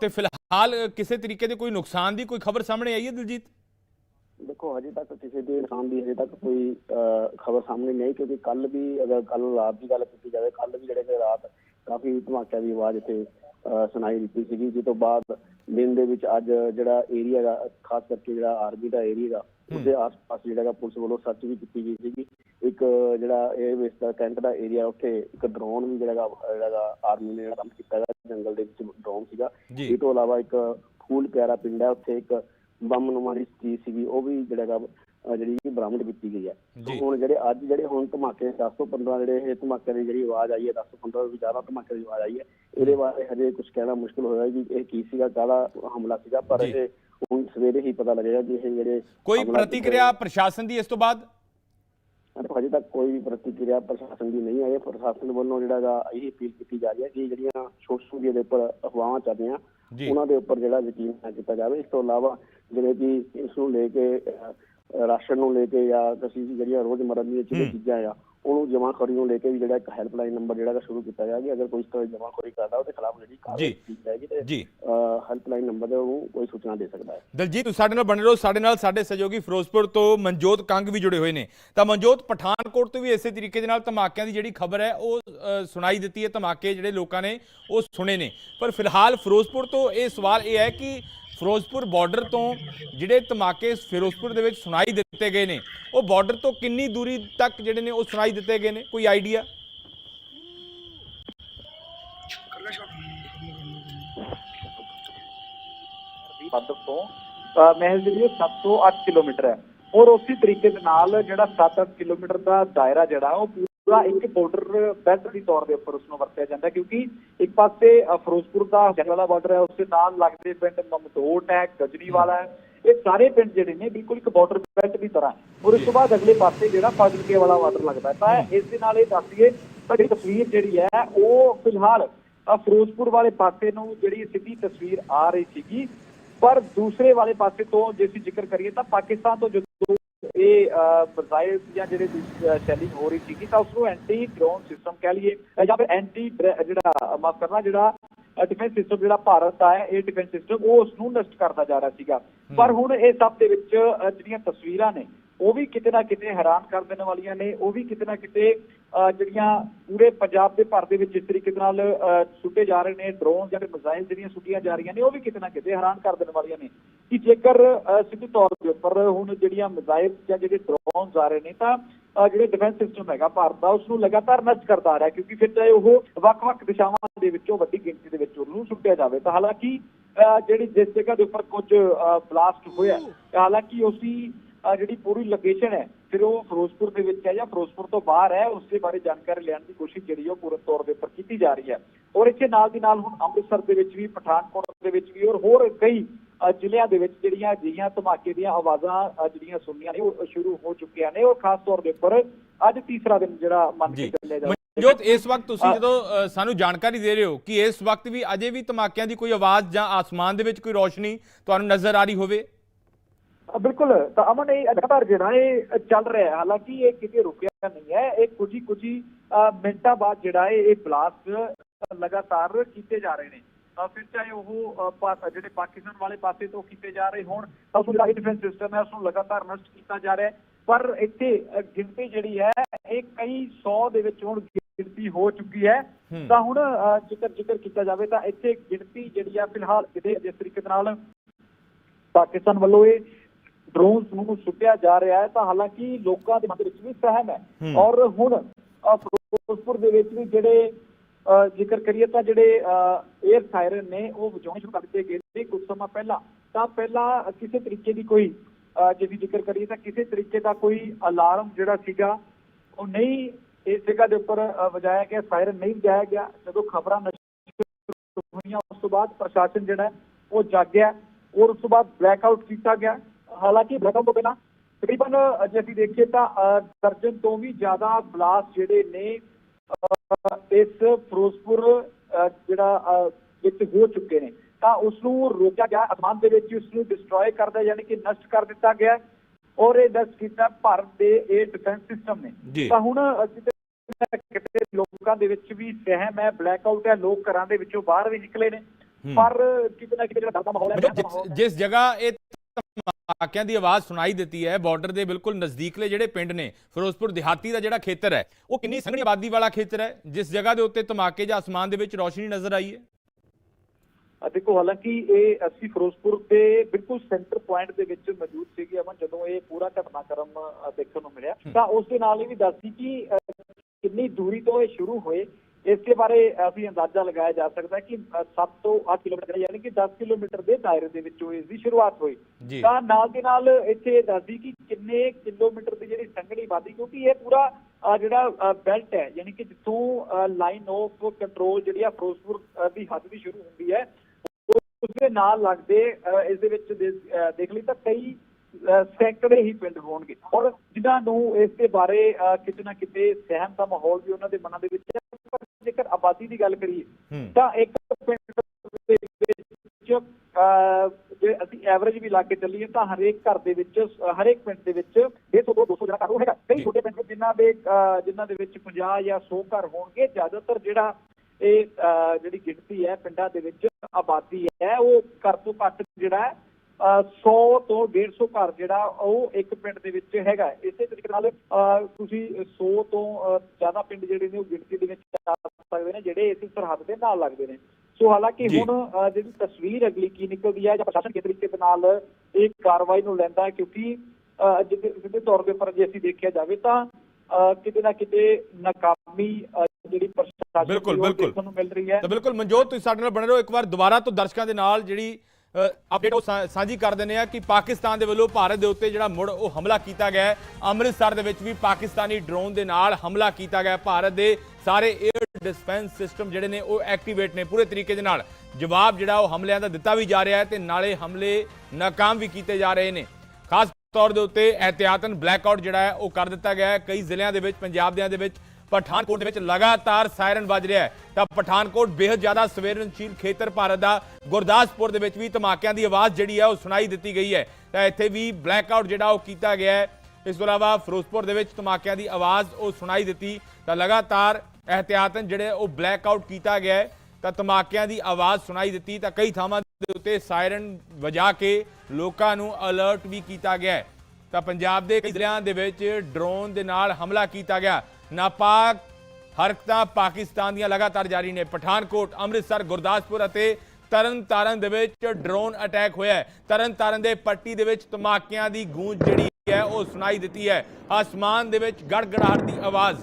ਤੇ ਫਿਲਹਾਲ ਕਿਸੇ ਤਰੀਕੇ ਦੇ ਕੋਈ ਨੁਕਸਾਨ ਦੀ ਕੋਈ ਖਬਰ ਸਾਹਮਣੇ ਆਈ ਹੈ ਦਲਜੀਤ? ਦੇਖੋ ਹਜੇ ਤੱਕ ਕਿਸੇ ਦੇ ਇਨਸਾਨ ਦੀ ਹਜੇ ਤੱਕ ਕੋਈ ਖਬਰ ਸਾਹਮਣੇ ਨਹੀਂ ਕਿਉਂਕਿ ਕੱਲ ਵੀ ਅਗਰ ਕੱਲ ਰਾਤ ਦੀ ਗੱਲ ਕੀਤੀ ਜਾਵੇ ਕੱਲ ਵੀ ਜਿਹੜੇ ਕਿ ਰਾਤ ਕਾਫੀ ਧਮਾਕਿਆਂ ਦੀ ਆਵਾਜ਼ ਇੱਥੇ ਸੁਣਾਈ ਦਿੱਤੀ ਸੀਗੀ। ਜਿਸ ਤੋਂ ਬਾਅਦ ਦਿਨ ਦੇ ਵਿੱਚ ਅੱਜ ਜਿਹੜਾ ਏਰੀਆ ਦਾ ਖਾਸ ਕਰਕੇ ਜਿਹੜਾ ਆਰਮੀ ਦਾ ਏਰੀਆ ਦਾ ਉਹਦੇ ਆਸ-ਪਾਸ ਜਿਹੜਾ ਪੁਲਿਸ ਵੱਲੋਂ ਸਰਚ ਵੀ ਕੀਤੀ ਗਈ ਸੀਗੀ ਇੱਕ ਜਿਹੜਾ 에ਅਰਬੇਸ ਦਾ ਕੈਂਟ ਦਾ ਏਰੀਆ ਉੱਥੇ ਇੱਕ ਡਰੋਨ ਵੀ ਜਿਹੜਾ ਗਾ ਜਿਹੜਾ ਗਾ ਆਰਮੀ ਨੇ ਜਿਹੜਾ ਕੰਮ ਕੀਤਾ ਗਾ ਜੀ। ਇਹ ਤੋਂ ਇਲਾਵਾ ਇੱਕ ਫੂਲ ਪਿਆਰਾ ਪਿੰਡ ਹੈ ਉੱਥੇ ਇੱਕ ਬੰਮ ਨੁਮਾਰੀ ਚੀਜ਼ ਸੀਗੀ ਉਹ ਵੀ ਜਿਹੜਾ ਹੈਗਾ ਜਿਹੜੀ ਬਰਾਮਦ ਕੀਤੀ ਗਈ ਹੈ। ਹੁਣ ਜਿਹੜੇ ਅੱਜ ਜਿਹੜੇ ਹੁਣ ਧਮਾਕੇ 10 ਤੋਂ 15 ਜਿਹੜੇ ਇਹ ਧਮਾਕੇ ਦੀ ਜਿਹੜੀ ਆਵਾਜ਼ ਆਈ ਹੈ 10 ਤੋਂ 15 ਤੋਂ ਜ਼ਿਆਦਾ ਧਮਾਕੇ ਦੀ ਆਵਾਜ਼ ਆਈ ਹੈ ਇਹਦੇ ਬਾਰੇ ਹਜੇ ਕੁਝ ਕਹਿਣਾ ਮੁਸ਼ਕਲ ਹੋਇਆ ਕਿ ਇਹ ਕੀ ਸੀਗਾ ਕਾਹਦਾ ਹਮਲਾ ਸੀਗਾ ਪਰ। ਇਹ ਹੁਣ ਸਵੇਰੇ ਹੀ ਪਤਾ ਲੱਗੇਗਾ ਕਿ ਇਹ ਜਿਹੜੇ ਕੋਈ ਪ੍ਰਤੀਕਿਰਿਆ ਪ੍ਰਸ਼ਾਸਨ ਦੀ ਇਸ ਤੋਂ ਬਾਅਦ? ਹਜੇ ਤੱਕ ਕੋਈ ਵੀ ਪ੍ਰਤੀਕਿਰਿਆ ਪ੍ਰਸ਼ਾਸਨ ਦੀ ਨਹੀਂ ਆਈ। ਹੈ ਪ੍ਰਸ਼ਾਸਨ ਵੱਲੋਂ ਜਿਹੜਾ ਗਾ ਇਹ ਅਪੀਲ ਕੀਤੀ ਜਾ ਰਹੀ ਹੈ ਕਿ ਜਿਹੜੀਆਂ ਸੋਸ਼ਲ ਮੀਡੀਆ ਦੇ ਉੱਪਰ ਅਫਵਾਹਾਂ ਚੱਲ ਰਹੀਆਂ। ਉਹਨਾਂ ਦੇ ਉੱਪਰ ਜਿਹੜਾ ਯਕੀਨ ਨਾ ਕੀਤਾ ਜਾਵੇ। ਇਸ ਤੋਂ ਇਲਾਵਾ ਜਿਵੇਂ ਕਿ ਇਸ ਨੂੰ ਲੈ ਕੇ ਰਾਸ਼ਨ ਨੂੰ ਲੈ ਕੇ ਜਾਂ ਕਿਸੇ ਜਿਹੜੀਆਂ ਰੋਜ਼ਮਰਰਾ ਦੀਆਂ ਚੀਜ਼ਾਂ ਆ ਉਹਨੂੰ ਜਮਾਖੋਰੀ ਨੂੰ ਲੈ ਕੇ ਵੀ ਜਿਹੜਾ ਇੱਕ ਹੈਲਪਲਾਈਨ ਨੰਬਰ ਜਿਹੜਾ ਗਾ ਸ਼ੁਰੂ ਕੀਤਾ ਗਿਆ ਕਿ ਅਗਰ ਕੋਈ ਇਸ ਤਰ੍ਹਾਂ ਦੀ ਜਮਾਖੋਰੀ ਕਰਦਾ ਉਹਦੇ ਖਿਲਾਫ ਜਿਹੜੀ ਕਾਰਵਾਈ। ਕੀਤੀ ਜਾਏਗੀ ਤੇ ਜੀ। ਹੈਲਪਲਾਈਨ ਨੰਬਰ ਦੇ ਉਹਨੂੰ ਕੋਈ ਸੂਚਨਾ ਦੇ ਸਕਦਾ ਹੈ ਦਲਜੀਤ ਤੁਸੀਂ ਸਾਡੇ ਨਾਲ ਬਣੇ ਰਹੋ ਸਾਡੇ ਨਾਲ ਸਾਡੇ ਸਹਿਯੋਗੀ ਫਿਰੋਜ਼ਪੁਰ ਤੋਂ ਮਨਜੋਤ ਕੰਗ ਵੀ ਜੁੜੇ ਹੋਏ ਨੇ ਤਾਂ ਮਨਜੋਤ ਪਠਾਨਕੋਟ ਤੋਂ ਵੀ ਇਸੇ ਤਰੀਕੇ ਦੇ ਨਾਲ ਧਮਾਕਿਆਂ ਦੀ ਜਿਹੜੀ ਖਬਰ ਹੈ ਉਹ ਸੁਣਾਈ ਦਿੱਤੀ ਹੈ ਧਮਾਕੇ ਜਿਹੜੇ ਲੋਕਾਂ ਨੇ ਉਹ ਸੁਣੇ ਨੇ ਪਰ ਫਿਲਹਾਲ ਫਿਰੋਜ਼ਪੁਰ ਤੋਂ ਇਹ ਸਵਾਲ ਇਹ ਹੈ ਕਿ ਫਿਰੋਜ਼ਪੁਰ ਬਾਰਡਰ ਤੋਂ ਜਿਹੜੇ ਧਮਾਕੇ ਫਿਰੋਜ਼ਪੁਰ ਦੇ ਵਿੱਚ ਸੁਣਾਈ ਦਿੱਤੇ ਗਏ ਨੇ, ਉਹ ਬਾਰਡਰ ਤੋਂ ਕਿੰਨੀ ਦੂਰੀ ਤੱਕ ਜਿਹੜੇ ਨੇ ਉਹ ਸੁਣਾਈ ਦਿੱਤੇ ਗਏ ਨੇ? ਕੋਈ ਆਈਡੀਆ ਪੱਧਰ ਤੋਂ ਅਹ ਮਹਿਜ਼ ਜਿਹੜੀ ਉਹ 7 ਤੋਂ 8 ਕਿਲੋਮੀਟਰ ਹੈ। ਔਰ ਉਸੇ ਤਰੀਕੇ ਦੇ ਨਾਲ ਜਿਹੜਾ 7-8 ਕਿਲੋਮੀਟਰ ਦਾ ਦਾਇਰਾ ਜਿਹੜਾ, ਉਹ ਪੂਰਾ ਇੱਕ ਬਾਰਡਰ ਬੈਲਟ ਦੀ ਤੌਰ ਦੇ ਉੱਪਰ ਉਸ ਨੂੰ ਵਰਤਿਆ ਜਾਂਦਾ ਕਿਉਂਕਿ ਇੱਕ ਪਾਸੇ ਫਿਰੋਜ਼ਪੁਰ ਦਾ ਜੰਗਲ ਬਾਰਡਰ ਹੈ ਉਸ ਦੇ ਨਾਲ ਲੱਗਦੇ ਪਿੰਡ ਮਮਦੋਟ ਹੈ ਗਜਨੀਵਾਲਾ ਹੈ ਇਹ ਸਾਰੇ ਪਿੰਡ ਜਿਹੜੇ ਨੇ ਬਿਲਕੁਲ ਇੱਕ ਬਾਰਡਰ ਬੈਲਟ ਦੀ ਤਰ੍ਹਾਂ। ਔਰ ਇਸ ਤੋਂ ਬਾਅਦ ਅਗਲੇ ਪਾਸੇ ਜਿਹੜਾ ਫਾਜ਼ਿਲਕੇ ਵਾਲਾ ਬਾਰਡਰ ਲੱਗਦਾ ਤਾਂ ਇਸ ਦੇ ਨਾਲ ਇਹ ਦੱਸ ਦਈਏ ਤਾਂ ਜਿਹੜੀ ਤਸਵੀਰ ਜਿਹੜੀ ਹੈ ਉਹ ਫਿਲਹਾਲ ਫਿਰੋਜ਼ਪੁਰ ਵਾਲੇ ਪਾਸੇ ਨੂੰ ਜਿਹੜੀ ਸਿੱਧੀ ਤਸਵੀਰ ਆ ਰਹੀ ਸੀਗੀ ਪਰ ਦੂਸਰੇ ਵਾਲੇ ਪਾਸੇ ਤੋਂ ਜੇ ਅਸੀਂ ਜ਼ਿਕਰ ਕਰੀਏ ਤਾਂ ਪਾਕਿਸਤਾਨ ਤੋਂ ਜਦੋਂ ਇਹ ਮਿਜ਼ਾਈਲ ਜਾਂ ਜਿਹੜੇ ਸੈਲਿੰਗ ਹੋ ਰਹੀ ਸੀਗੀ ਤਾਂ ਉਸ ਨੂੰ ਐਂਟੀ ਡਰੋਨ ਸਿਸਟਮ ਕਹਿ ਲਈਏ ਜਾਂ ਫਿਰ ਐਂਟੀ ਜਿਹੜਾ ਮਾਫ ਕਰਨਾ ਜਿਹੜਾ ਡਿਫੈਂਸ ਸਿਸਟਮ ਜਿਹੜਾ ਭਾਰਤ ਦਾ ਹੈ ਇਹ ਡਿਫੈਂਸ ਸਿਸਟਮ ਉਹ ਉਸ ਨੂੰ ਨਸ਼ਟ ਕਰਦਾ ਜਾ ਰਿਹਾ ਸੀਗਾ। ਪਰ ਹੁਣ ਇਹ ਸਭ ਦੇ ਵਿੱਚ ਜਿਹੜੀਆਂ ਤਸਵੀਰਾਂ ਨੇ ਉਹ ਵੀ ਕਿਤੇ ਨਾ ਕਿਤੇ ਹੈਰਾਨ ਕਰ ਦੇਣ ਵਾਲੀਆਂ ਨੇ ਉਹ ਵੀ ਕਿਤੇ ਨਾ ਕਿਤੇ ਅਹ, ਜਿਹੜੀਆਂ ਪੂਰੇ ਪੰਜਾਬ ਦੇ ਭਰ ਦੇ ਵਿੱਚ ਜਿਸ ਤਰੀਕੇ ਦੇ ਨਾਲ ਅਹ, ਸੁੱਟੇ ਜਾ ਰਹੇ ਨੇ ਡਰੋਨ ਜਾਂ ਫਿਰ ਮਿਜ਼ਾਈਲ ਜਿਹੜੀਆਂ ਸੁੱਟੀਆਂ ਜਾ ਰਹੀਆਂ ਨੇ ਉਹ ਵੀ ਕਿਤੇ ਨਾ ਕਿਤੇ ਹੈਰਾਨ ਕਰ ਦੇਣ ਵਾਲੀਆਂ ਨੇ। ਕਿ ਜੇਕਰ ਸਿੱਧੇ ਤੌਰ ਦੇ ਉੱਪਰ ਹੁਣ ਜਿਹੜੀਆਂ ਮਿਜ਼ਾਈਲ ਜਾਂ ਜਿਹੜੇ ਡਰੋਨ ਆ ਰਹੇ ਨੇ ਤਾਂ ਜਿਹੜੇ ਡਿਫੈਂਸ ਸਿਸਟਮ ਹੈਗਾ ਭਾਰਤ ਦਾ ਉਸ ਨੂੰ ਲਗਾਤਾਰ ਨਸ਼ਟ ਕਰਦਾ ਆ ਰਿਹਾ ਕਿਉਂਕਿ ਫਿਰ ਚਾਹੇ ਉਹ ਵੱਖ-ਵੱਖ ਦਿਸ਼ਾਵਾਂ ਦੇ ਵਿੱਚੋਂ ਵੱਡੀ ਗਿਣਤੀ ਦੇ ਵਿੱਚ ਉਹਨੂੰ ਸੁੱਟਿਆ ਜਾਵੇ ਤਾਂ ਹਾਲਾਂਕਿ ਅਹ, ਜਿਹੜੀ ਜਿਸ ਜਗ੍ਹਾ ਦੇ ਉੱਪਰ ਕੁਝ ਬਲਾਸਟ ਹੋਇਆ ਹਾਲਾਂਕਿ ਉਸੀ ਜਿਹੜੀ ਪੂਰੀ ਲੋਕੇਸ਼ਨ ਹੈ ਫਿਰ ਉਹ ਫਿਰੋਜ਼ਪੁਰ ਦੇ ਵਿੱਚ ਹੈ ਜਾਂ ਫਿਰੋਜ਼ਪੁਰ ਤੋਂ ਬਾਹਰ ਹੈ ਉਸ ਦੇ ਬਾਰੇ ਜਾਣਕਾਰੀ ਲੈਣ ਦੀ ਕੋਸ਼ਿਸ਼ ਜਿਹੜੀ ਉਹ ਪੂਰਨ ਤੌਰ ਦੇ ਉੱਪਰ ਕੀਤੀ ਜਾ ਰਹੀ ਹੈ। ਔਰ ਇੱਥੇ ਨਾਲ ਦੀ ਨਾਲ ਹੁਣ ਅੰਮ੍ਰਿਤਸਰ ਦੇ ਵਿੱਚ ਵੀ ਪਠਾਨਕੋਟ ਦੇ ਵਿੱਚ ਵੀ ਔਰ ਹੋਰ ਕਈ ਜ਼ਿਲ੍ਹਿਆਂ ਦੇ ਵਿੱਚ ਜਿਹੜੀਆਂ ਅਜਿਹੀਆਂ ਧਮਾਕੇ ਦੀਆਂ ਆਵਾਜ਼ਾਂ ਜਿਹੜੀਆਂ ਸੁਣਨੀਆਂ ਨੇ ਉਹ ਸ਼ੁਰੂ ਹੋ ਚੁੱਕੀਆਂ ਨੇ। ਔਰ ਖਾਸ ਤੌਰ ਦੇ ਉੱਪਰ ਅੱਜ ਤੀਸਰਾ ਦਿਨ ਜਿਹੜਾ ਮੰਨ ਕੇ ਚੱਲਿਆ ਜਾ ਮਨਜੋਤ ਇਸ ਵਕਤ ਤੁਸੀਂ। ਜਦੋਂ ਸਾਨੂੰ ਜਾਣਕਾਰੀ ਦੇ ਰਹੇ ਹੋ ਕਿ ਇਸ ਵਕਤ ਵੀ ਅਜੇ ਵੀ ਧਮਾਕਿਆਂ ਦੀ ਕੋਈ ਆਵਾਜ਼ ਜਾਂ ਆਸਮਾਨ ਦੇ ਵਿੱਚ ਕੋਈ ਰੋਸ਼ਨੀ ਤੁਹਾਨੂੰ ਨਜ਼ਰ ਆ ਰਹੀ ਹੋਵੇ? ਬਿਲਕੁਲ ਤਾਂ ਅਮਨ ਇਹ ਲਗਾਤਾਰ ਜਿਹੜਾ ਇਹ ਚੱਲ ਰਿਹਾ ਹੈ ਹਾਲਾਂਕਿ ਇਹ ਕਿਤੇ ਰੁਕਿਆ ਨਹੀਂ ਹੈ ਇਹ ਕੁਝ ਹੀ ਕੁਝ ਹੀ ਮਿੰਟਾਂ ਬਾਅਦ ਜਿਹੜਾ ਹੈ ਇਹ ਬਲਾਸਟ ਲਗਾਤਾਰ ਕੀਤੇ ਜਾ ਰਹੇ ਨੇ। ਤਾਂ ਫਿਰ ਚਾਹੇ ਉਹ ਜਿਹੜੇ ਪਾਕਿਸਤਾਨ ਵਾਲੇ ਪਾਸੇ ਤੋਂ ਕੀਤੇ ਜਾ ਰਹੇ ਹੋਣ ਤਾਂ ਉਸ ਦਾ ਡਿਫੈਂਸ ਸਿਸਟਮ ਹੈ ਉਸ ਨੂੰ ਲਗਾਤਾਰ ਨਸ਼ਟ ਕੀਤਾ ਜਾ ਰਿਹਾ ਹੈ। ਪਰ ਇੱਥੇ ਗਿਣਤੀ ਜਿਹੜੀ ਹੈ ਇਹ ਕਈ 100 ਦੇ ਵਿੱਚ ਹੁਣ ਗਿਣਤੀ ਹੋ ਚੁੱਕੀ ਹੈ। ਤਾਂ ਹੁਣ ਜੇਕਰ ਜ਼ਿਕਰ ਕੀਤਾ ਜਾਵੇ ਤਾਂ ਇੱਥੇ ਗਿਣਤੀ ਜਿਹੜੀ ਆ ਫਿਲਹਾਲ ਕਿਤੇ ਜਿਸ ਤਰੀਕੇ ਨਾਲ ਪਾਕਿਸਤਾਨ ਵੱਲੋਂ ਇਹ ਡਰੋਨਸ ਨੂੰ ਸੁੱਟਿਆ ਜਾ ਰਿਹਾ ਹੈ ਤਾਂ ਹਾਲਾਂਕਿ ਲੋਕਾਂ ਦੇ ਮਨ ਵਿੱਚ ਵੀ ਸਹਿਮ ਹੈ। ਔਰ ਹੁਣ ਫਿਰੋਜ਼ਪੁਰ ਦੇ ਵਿੱਚ ਵੀ ਜਿਹੜੇ ਜ਼ਿਕਰ ਕਰੀਏ ਤਾਂ ਜਿਹੜੇ 에ਅਰ ਸਾਇਰਨ ਨੇ ਉਹ ਵਜਾਉਣੇ ਸ਼ੁਰੂ ਕਰ ਦਿੱਤੇ ਗਏ ਨੇ ਕੁਝ ਸਮਾਂ ਪਹਿਲਾਂ। ਤਾਂ ਪਹਿਲਾਂ ਕਿਸੇ ਤਰੀਕੇ ਦੀ ਕੋਈ ਜੇ ਅਸੀਂ ਜ਼ਿਕਰ ਕਰੀਏ ਤਾਂ ਕਿਸੇ ਤਰੀਕੇ ਦਾ ਕੋਈ ਅਲਾਰਮ ਜਿਹੜਾ ਸੀਗਾ ਉਹ ਨਹੀਂ ਇਸ ਜਗ੍ਹਾ ਦੇ ਉੱਪਰ ਵਜਾਇਆ ਗਿਆ ਸਾਇਰਨ ਨਹੀਂ ਵਜਾਇਆ ਗਿਆ। ਜਦੋਂ ਖਬਰਾਂ ਹੋਈਆਂ ਉਸ ਤੋਂ ਬਾਅਦ ਪ੍ਰਸ਼ਾਸਨ ਜਿਹੜਾ ਉਹ ਜਾਗਿਆ। ਔਰ ਉਸ ਤੋਂ ਬਾਅਦ ਬਲੈਕਆਊਟ ਕੀਤਾ ਗਿਆ। ਹਾਲਾਂਕਿ ਬਲੈਕਆਊਟ ਤੋਂ ਪਹਿਲਾਂ ਤਕਰੀਬਨ ਜੇ ਅਸੀਂ ਦੇਖੀਏ ਤਾਂ ਦਰਜਨ ਤੋਂ ਵੀ ਜ਼ਿਆਦਾ ਬਲਾਸਟ ਜਿਹੜੇ ਨੇ ਇਸ ਫਿਰੋਜ਼ਪੁਰ ਜਿਹੜਾ ਵਿੱਚ ਹੋ ਚੁੱਕੇ ਨੇ ਤਾਂ ਉਸ ਨੂੰ ਰੋਕਿਆ ਗਿਆ ਅਸਮਾਨ ਦੇ ਵਿੱਚ ਉਸ ਨੂੰ ਡਿਸਟਰੋਏ ਕਰਦਾ ਯਾਨੀ ਕਿ ਨਸ਼ਟ ਕਰ ਦਿੱਤਾ ਗਿਆ ਔਰ ਇਹ ਨਸ਼ਟ ਕੀਤਾ ਭਾਰਤ ਦੇ ਇਹ ਡਿਫੈਂਸ ਸਿਸਟਮ ਨੇ। ਤਾਂ ਹੁਣ ਕਿਤੇ ਲੋਕਾਂ ਦੇ ਵਿੱਚ ਵੀ ਸਹਿਮ ਹੈ ਬਲੈਕਆਊਟ ਹੈ ਲੋਕ ਘਰਾਂ ਦੇ ਵਿੱਚੋਂ ਬਾਹਰ ਵੀ ਨਿਕਲੇ ਨੇ। ਪਰ ਕਿਤੇ ਨਾ ਕਿਤੇ ਜਿਹੜਾ ਡਰ ਦਾ ਮਾਹੌਲ ਹੈ। ਜਿਸ ਜਗ੍ਹਾ ਇਹ ਧਮਾਕਿਆਂ ਦੀ ਆਵਾਜ਼ ਸੁਣਾਈ ਦਿੱਤੀ ਹੈ। ਬਾਰਡਰ ਦੇ ਬਿਲਕੁਲ ਨਜ਼ਦੀਕਲੇ ਜਿਹੜੇ ਪਿੰਡ ਨੇ ਫਿਰੋਜ਼ਪੁਰ ਦਿਹਾਤੀ ਦਾ ਜਿਹੜਾ ਖੇਤਰ ਹੈ ਉਹ ਕਿੰਨੀ ਸੰਘਣੀ ਆਬਾਦੀ ਵਾਲਾ ਖੇਤਰ ਹੈ ਜਿਸ ਜਗ੍ਹਾ ਦੇ ਉੱਤੇ ਧਮਾਕੇ ਜਾਂ ਅਸਮਾਨ ਦੇ ਵਿੱਚ ਰੋਸ਼ਨੀ ਨਜ਼ਰ ਆਈ ਹੈ? ਦੇਖੋ ਹਾਲਾਂਕਿ ਇਹ ਅਸੀਂ ਫਿਰੋਜ਼ਪੁਰ ਦੇ ਬਿਲਕੁਲ ਸੈਂਟਰ ਪੁਆਇੰਟ ਦੇ ਵਿੱਚ ਮੌਜੂਦ ਸੀਗੇ ਅਮਨ ਜਦੋਂ ਇਹ ਪੂਰਾ ਘਟਨਾਕ੍ਰਮ ਦੇਖਣ ਨੂੰ ਮਿਲਿਆ। ਤਾਂ ਉਸ ਦੇ ਨਾਲ ਇਹ ਵੀ ਦੱਸਦੀ ਕਿ ਕਿੰਨੀ ਦੂਰੀ ਤੋਂ ਇਹ ਸ਼ੁਰੂ ਹੋਏ। ਇਸ ਦੇ ਬਾਰੇ ਅਸੀਂ ਅੰਦਾਜ਼ਾ ਲਗਾਇਆ ਜਾ ਸਕਦਾ ਕਿ 7 ਤੋਂ 8 ਕਿਲੋਮੀਟਰ ਯਾਨੀ ਕਿ 10 ਕਿਲੋਮੀਟਰ ਦੇ ਦਾਇਰੇ ਦੇ ਵਿੱਚੋਂ ਇਸ ਦੀ ਸ਼ੁਰੂਆਤ ਹੋਈ। ਤਾਂ ਨਾਲ ਦੇ ਨਾਲ ਇੱਥੇ ਇਹ ਦੱਸਦੀ ਕਿ ਕਿੰਨੇ ਕਿਲੋਮੀਟਰ ਦੀ ਜਿਹੜੀ ਸੰਘਣੀ ਵਾਦੀ ਕਿਉਂਕਿ ਇਹ ਪੂਰਾ ਜਿਹੜਾ ਬੈਲਟ ਹੈ ਯਾਨੀ ਕਿ ਜਿੱਥੋਂ ਲਾਈਨ ਆਫ ਕੰਟਰੋਲ ਜਿਹੜੀ ਆ ਫਿਰੋਜ਼ਪੁਰ ਦੀ ਹੱਦ ਦੀ ਸ਼ੁਰੂ ਹੁੰਦੀ ਹੈ ਉਸ ਦੇ ਨਾਲ ਲੱਗਦੇ ਇਸ ਦੇ ਵਿੱਚ ਦੇਖ ਲਈ ਤਾਂ ਕਈ ਸੈਂਕੜੇ ਹੀ ਪਿੰਡ ਹੋਣਗੇ। ਔਰ ਜਿਨ੍ਹਾਂ ਨੂੰ ਇਸ ਦੇ ਬਾਰੇ ਕਿਤੇ ਨਾ ਕਿਤੇ ਸਹਿਮ ਦਾ ਮਾਹੌਲ ਵੀ ਉਹਨਾਂ ਦੇ ਮਨਾਂ ਦੇ ਵਿੱਚ ਜੇਕਰ ਆਬਾਦੀ ਦੀ ਗੱਲ ਕਰੀਏ ਤਾਂ ਇੱਕ ਪਿੰਡ ਦੇ ਵਿੱਚ ਜੇ ਅਸੀਂ ਐਵਰੇਜ ਵੀ ਲਾ ਕੇ ਚੱਲੀਏ ਤਾਂ ਹਰੇਕ ਘਰ ਦੇ ਵਿੱਚ ਹਰੇਕ ਪਿੰਡ ਦੇ ਵਿੱਚ 150 ਤੋਂ 200 ਜਿਹੜਾ ਘਰ ਉਹ ਹੈਗਾ ਕਈ। ਛੋਟੇ ਪਿੰਡ ਜਿਨ੍ਹਾਂ ਦੇ ਜਿਨ੍ਹਾਂ ਦੇ ਵਿੱਚ 50 ਜਾਂ 100 ਘਰ ਹੋਣਗੇ ਜ਼ਿਆਦਾਤਰ ਜਿਹੜਾ ਇਹ ਜਿਹੜੀ ਗਿਣਤੀ ਹੈ ਪਿੰਡਾਂ ਦੇ ਵਿੱਚ ਆਬਾਦੀ ਹੈ ਉਹ ਘਰ ਤੋਂ ਘੱਟ ਜਿਹੜਾ 100 ਤੋਂ 150 ਘਰ ਜਿਹੜਾ ਉਹ ਇੱਕ ਪਿੰਡ ਦੇ ਵਿੱਚ ਹੈਗਾ। ਇਸੇ ਤਰੀਕੇ ਨਾਲ ਤੁਸੀਂ 100 ਤੋਂ ਜ਼ਿਆਦਾ ਪਿੰਡ ਜਿਹੜੇ ਨੇ ਉਹ ਗਿਣਤੀ ਦੇ ਵਿੱਚ ਆ ਸਕਦੇ ਨੇ ਜਿਹੜੇ ਇਸ ਸਰਹੱਦ ਦੇ ਨਾਲ ਲੱਗਦੇ ਨੇ ਸੋ ਹਾਲਾਂਕਿ। ਹੁਣ ਜਿਹੜੀ ਤਸਵੀਰ ਅਗਲੀ ਕੀ ਨਿਕਲਦੀ ਹੈ ਜਾਂ ਪ੍ਰਸ਼ਾਸਨ ਕਿਸ ਤਰੀਕੇ ਦੇ ਨਾਲ ਇਹ ਕਾਰਵਾਈ ਨੂੰ ਲੈਂਦਾ ਹੈ ਕਿਉਂਕਿ ਜਿੱਦੇ ਸਿੱਧੇ ਤੌਰ ਦੇ ਉੱਪਰ ਜੇ ਅਸੀਂ ਦੇਖਿਆ ਜਾਵੇ ਤਾਂ ਕਿਤੇ ਨਾ ਕਿਤੇ ਨਾਕਾਮੀ ਜਿਹੜੀ ਪ੍ਰਸ਼ਾਸਨ ਬਿਲਕੁਲ, ਬਿਲਕੁਲ। ਦੇਖਣ ਨੂੰ ਮਿਲ ਰਹੀ ਹੈ ਤਾਂ ਬਿਲਕੁਲ ਮਨਜੋਤ ਤੁਸੀਂ ਸਾਡੇ ਨਾਲ ਬਣੇ ਰਹੋ ਇੱਕ ਵਾਰ ਦੁਬਾਰਾ ਤੋਂ ਦਰਸ਼ਕਾਂ ਦੇ ਨਾਲ ਜਿਹੜੀ ਅਪਡੇਟ ਉਹ ਸਾਂਝੀ ਕਰ ਦਿੰਦੇ ਆ ਕਿ ਪਾਕਿਸਤਾਨ ਦੇ ਵੱਲੋਂ ਭਾਰਤ ਦੇ ਉੱਤੇ ਜਿਹੜਾ ਮੁੜ ਉਹ ਹਮਲਾ ਕੀਤਾ ਗਿਆ ਅੰਮ੍ਰਿਤਸਰ ਦੇ ਵਿੱਚ ਵੀ ਪਾਕਿਸਤਾਨੀ ਡਰੋਨ ਦੇ ਨਾਲ ਹਮਲਾ ਕੀਤਾ ਗਿਆ ਭਾਰਤ ਦੇ ਸਾਰੇ 에ਅਰ ਡਿਫੈਂਸ ਸਿਸਟਮ ਜਿਹੜੇ ਨੇ, ਉਹ ਐਕਟੀਵੇਟ ਨੇ ਪੂਰੇ ਤਰੀਕੇ ਦੇ ਨਾਲ। ਜਵਾਬ ਜਿਹੜਾ ਉਹ ਹਮਲਿਆਂ ਦਾ ਦਿੱਤਾ ਵੀ ਜਾ ਰਿਹਾ ਹੈ ਤੇ ਨਾਲੇ ਹਮਲੇ ਨਾਕਾਮ ਵੀ ਕੀਤੇ ਜਾ ਰਹੇ ਨੇ। ਖਾਸ ਤੌਰ ਦੇ ਉੱਤੇ ਇਹਤਿਆਤਨ ਬਲੈਕਆਊਟ ਜਿਹੜਾ ਹੈ, ਉਹ ਕਰ ਦਿੱਤਾ ਗਿਆ ਹੈ। ਕਈ ਜ਼ਿਲ੍ਹਿਆਂ ਦੇ ਵਿੱਚ, ਪੰਜਾਬ ਦਿਆਂ ਦੇ ਵਿੱਚ ਪਠਾਨਕੋਟ ਦੇ ਵਿੱਚ ਲਗਾਤਾਰ ਸਾਇਰਨ ਵੱਜ ਰਿਹਾ ਹੈ। ਤਾਂ ਪਠਾਨਕੋਟ ਬੇहद ਜ਼ਿਆਦਾ ਸੰਵੇਦਨਸ਼ੀਲ ਖੇਤਰ ਭਾਰਤ ਦਾ, ਗੁਰਦਾਸਪੁਰ ਦੇ ਵਿੱਚ ਵੀ ਧਮਾਕਿਆਂ ਦੀ ਆਵਾਜ਼ ਜਿਹੜੀ ਹੈ ਉਹ ਸੁਣਾਈ ਦਿੱਤੀ ਗਈ ਹੈ। ਤਾਂ ਇੱਥੇ ਵੀ ਬਲੈਕ ਆਊਟ ਜਿਹੜਾ ਉਹ ਕੀਤਾ ਗਿਆ ਹੈ। ਇਸ ਤੋਂ ਇਲਾਵਾ ਫਿਰੋਜ਼ਪੁਰ ਦੇ ਵਿੱਚ ਧਮਾਕਿਆਂ ਦੀ ਆਵਾਜ਼ ਉਹ ਸੁਣਾਈ ਦਿੱਤੀ। ਤਾਂ ਲਗਾਤਾਰ ਇਹਤਿਆਤਨ ਜਿਹੜੇ ਉਹ ਬਲੈਕ ਆਊਟ ਕੀਤਾ ਗਿਆ ਹੈ। ਤਾਂ ਧਮਾਕਿਆਂ ਦੀ ਆਵਾਜ਼ ਸੁਣਾਈ ਦਿੱਤੀ। ਤਾਂ ਕਈ ਥਾਵਾਂ ਦੇ ਉੱਤੇ ਸਾਇਰਨ ਵਜਾ ਕੇ ਲੋਕਾਂ ਨੂੰ ਅਲਰਟ ਵੀ ਕੀਤਾ ਗਿਆ ਤਾਂ ਪੰਜਾਬ ਦੇ ਜ਼ਿਲ੍ਹਿਆਂ ਦੇ ਵਿੱਚ ਡਰੋਨ ਦੇ ਨਾਲ ਹਮਲਾ ਕੀਤਾ ਗਿਆ। ਨਾਪਾਕ ਹਰਕਤਾਂ ਪਾਕਿਸਤਾਨ ਦੀਆਂ ਲਗਾਤਾਰ ਜਾਰੀ ਨੇ। ਪਠਾਨਕੋਟ, ਅੰਮ੍ਰਿਤਸਰ, ਗੁਰਦਾਸਪੁਰ ਅਤੇ ਤਰਨ ਤਾਰਨ ਦੇ ਵਿੱਚ ਡਰੋਨ ਅਟੈਕ ਹੋਇਆ ਹੈ। ਤਰਨਤਾਰਨ ਦੇ ਪੱਟੀ ਦੇ ਵਿੱਚ ਧਮਾਕਿਆਂ ਦੀ ਗੂੰਜ ਜਿਹੜੀ ਹੈ, ਉਹ ਸੁਣਾਈ ਦਿੱਤੀ ਹੈ। ਆਸਮਾਨ ਦੇ ਵਿੱਚ ਗੜਗੜਾਹਟ ਦੀ ਆਵਾਜ਼।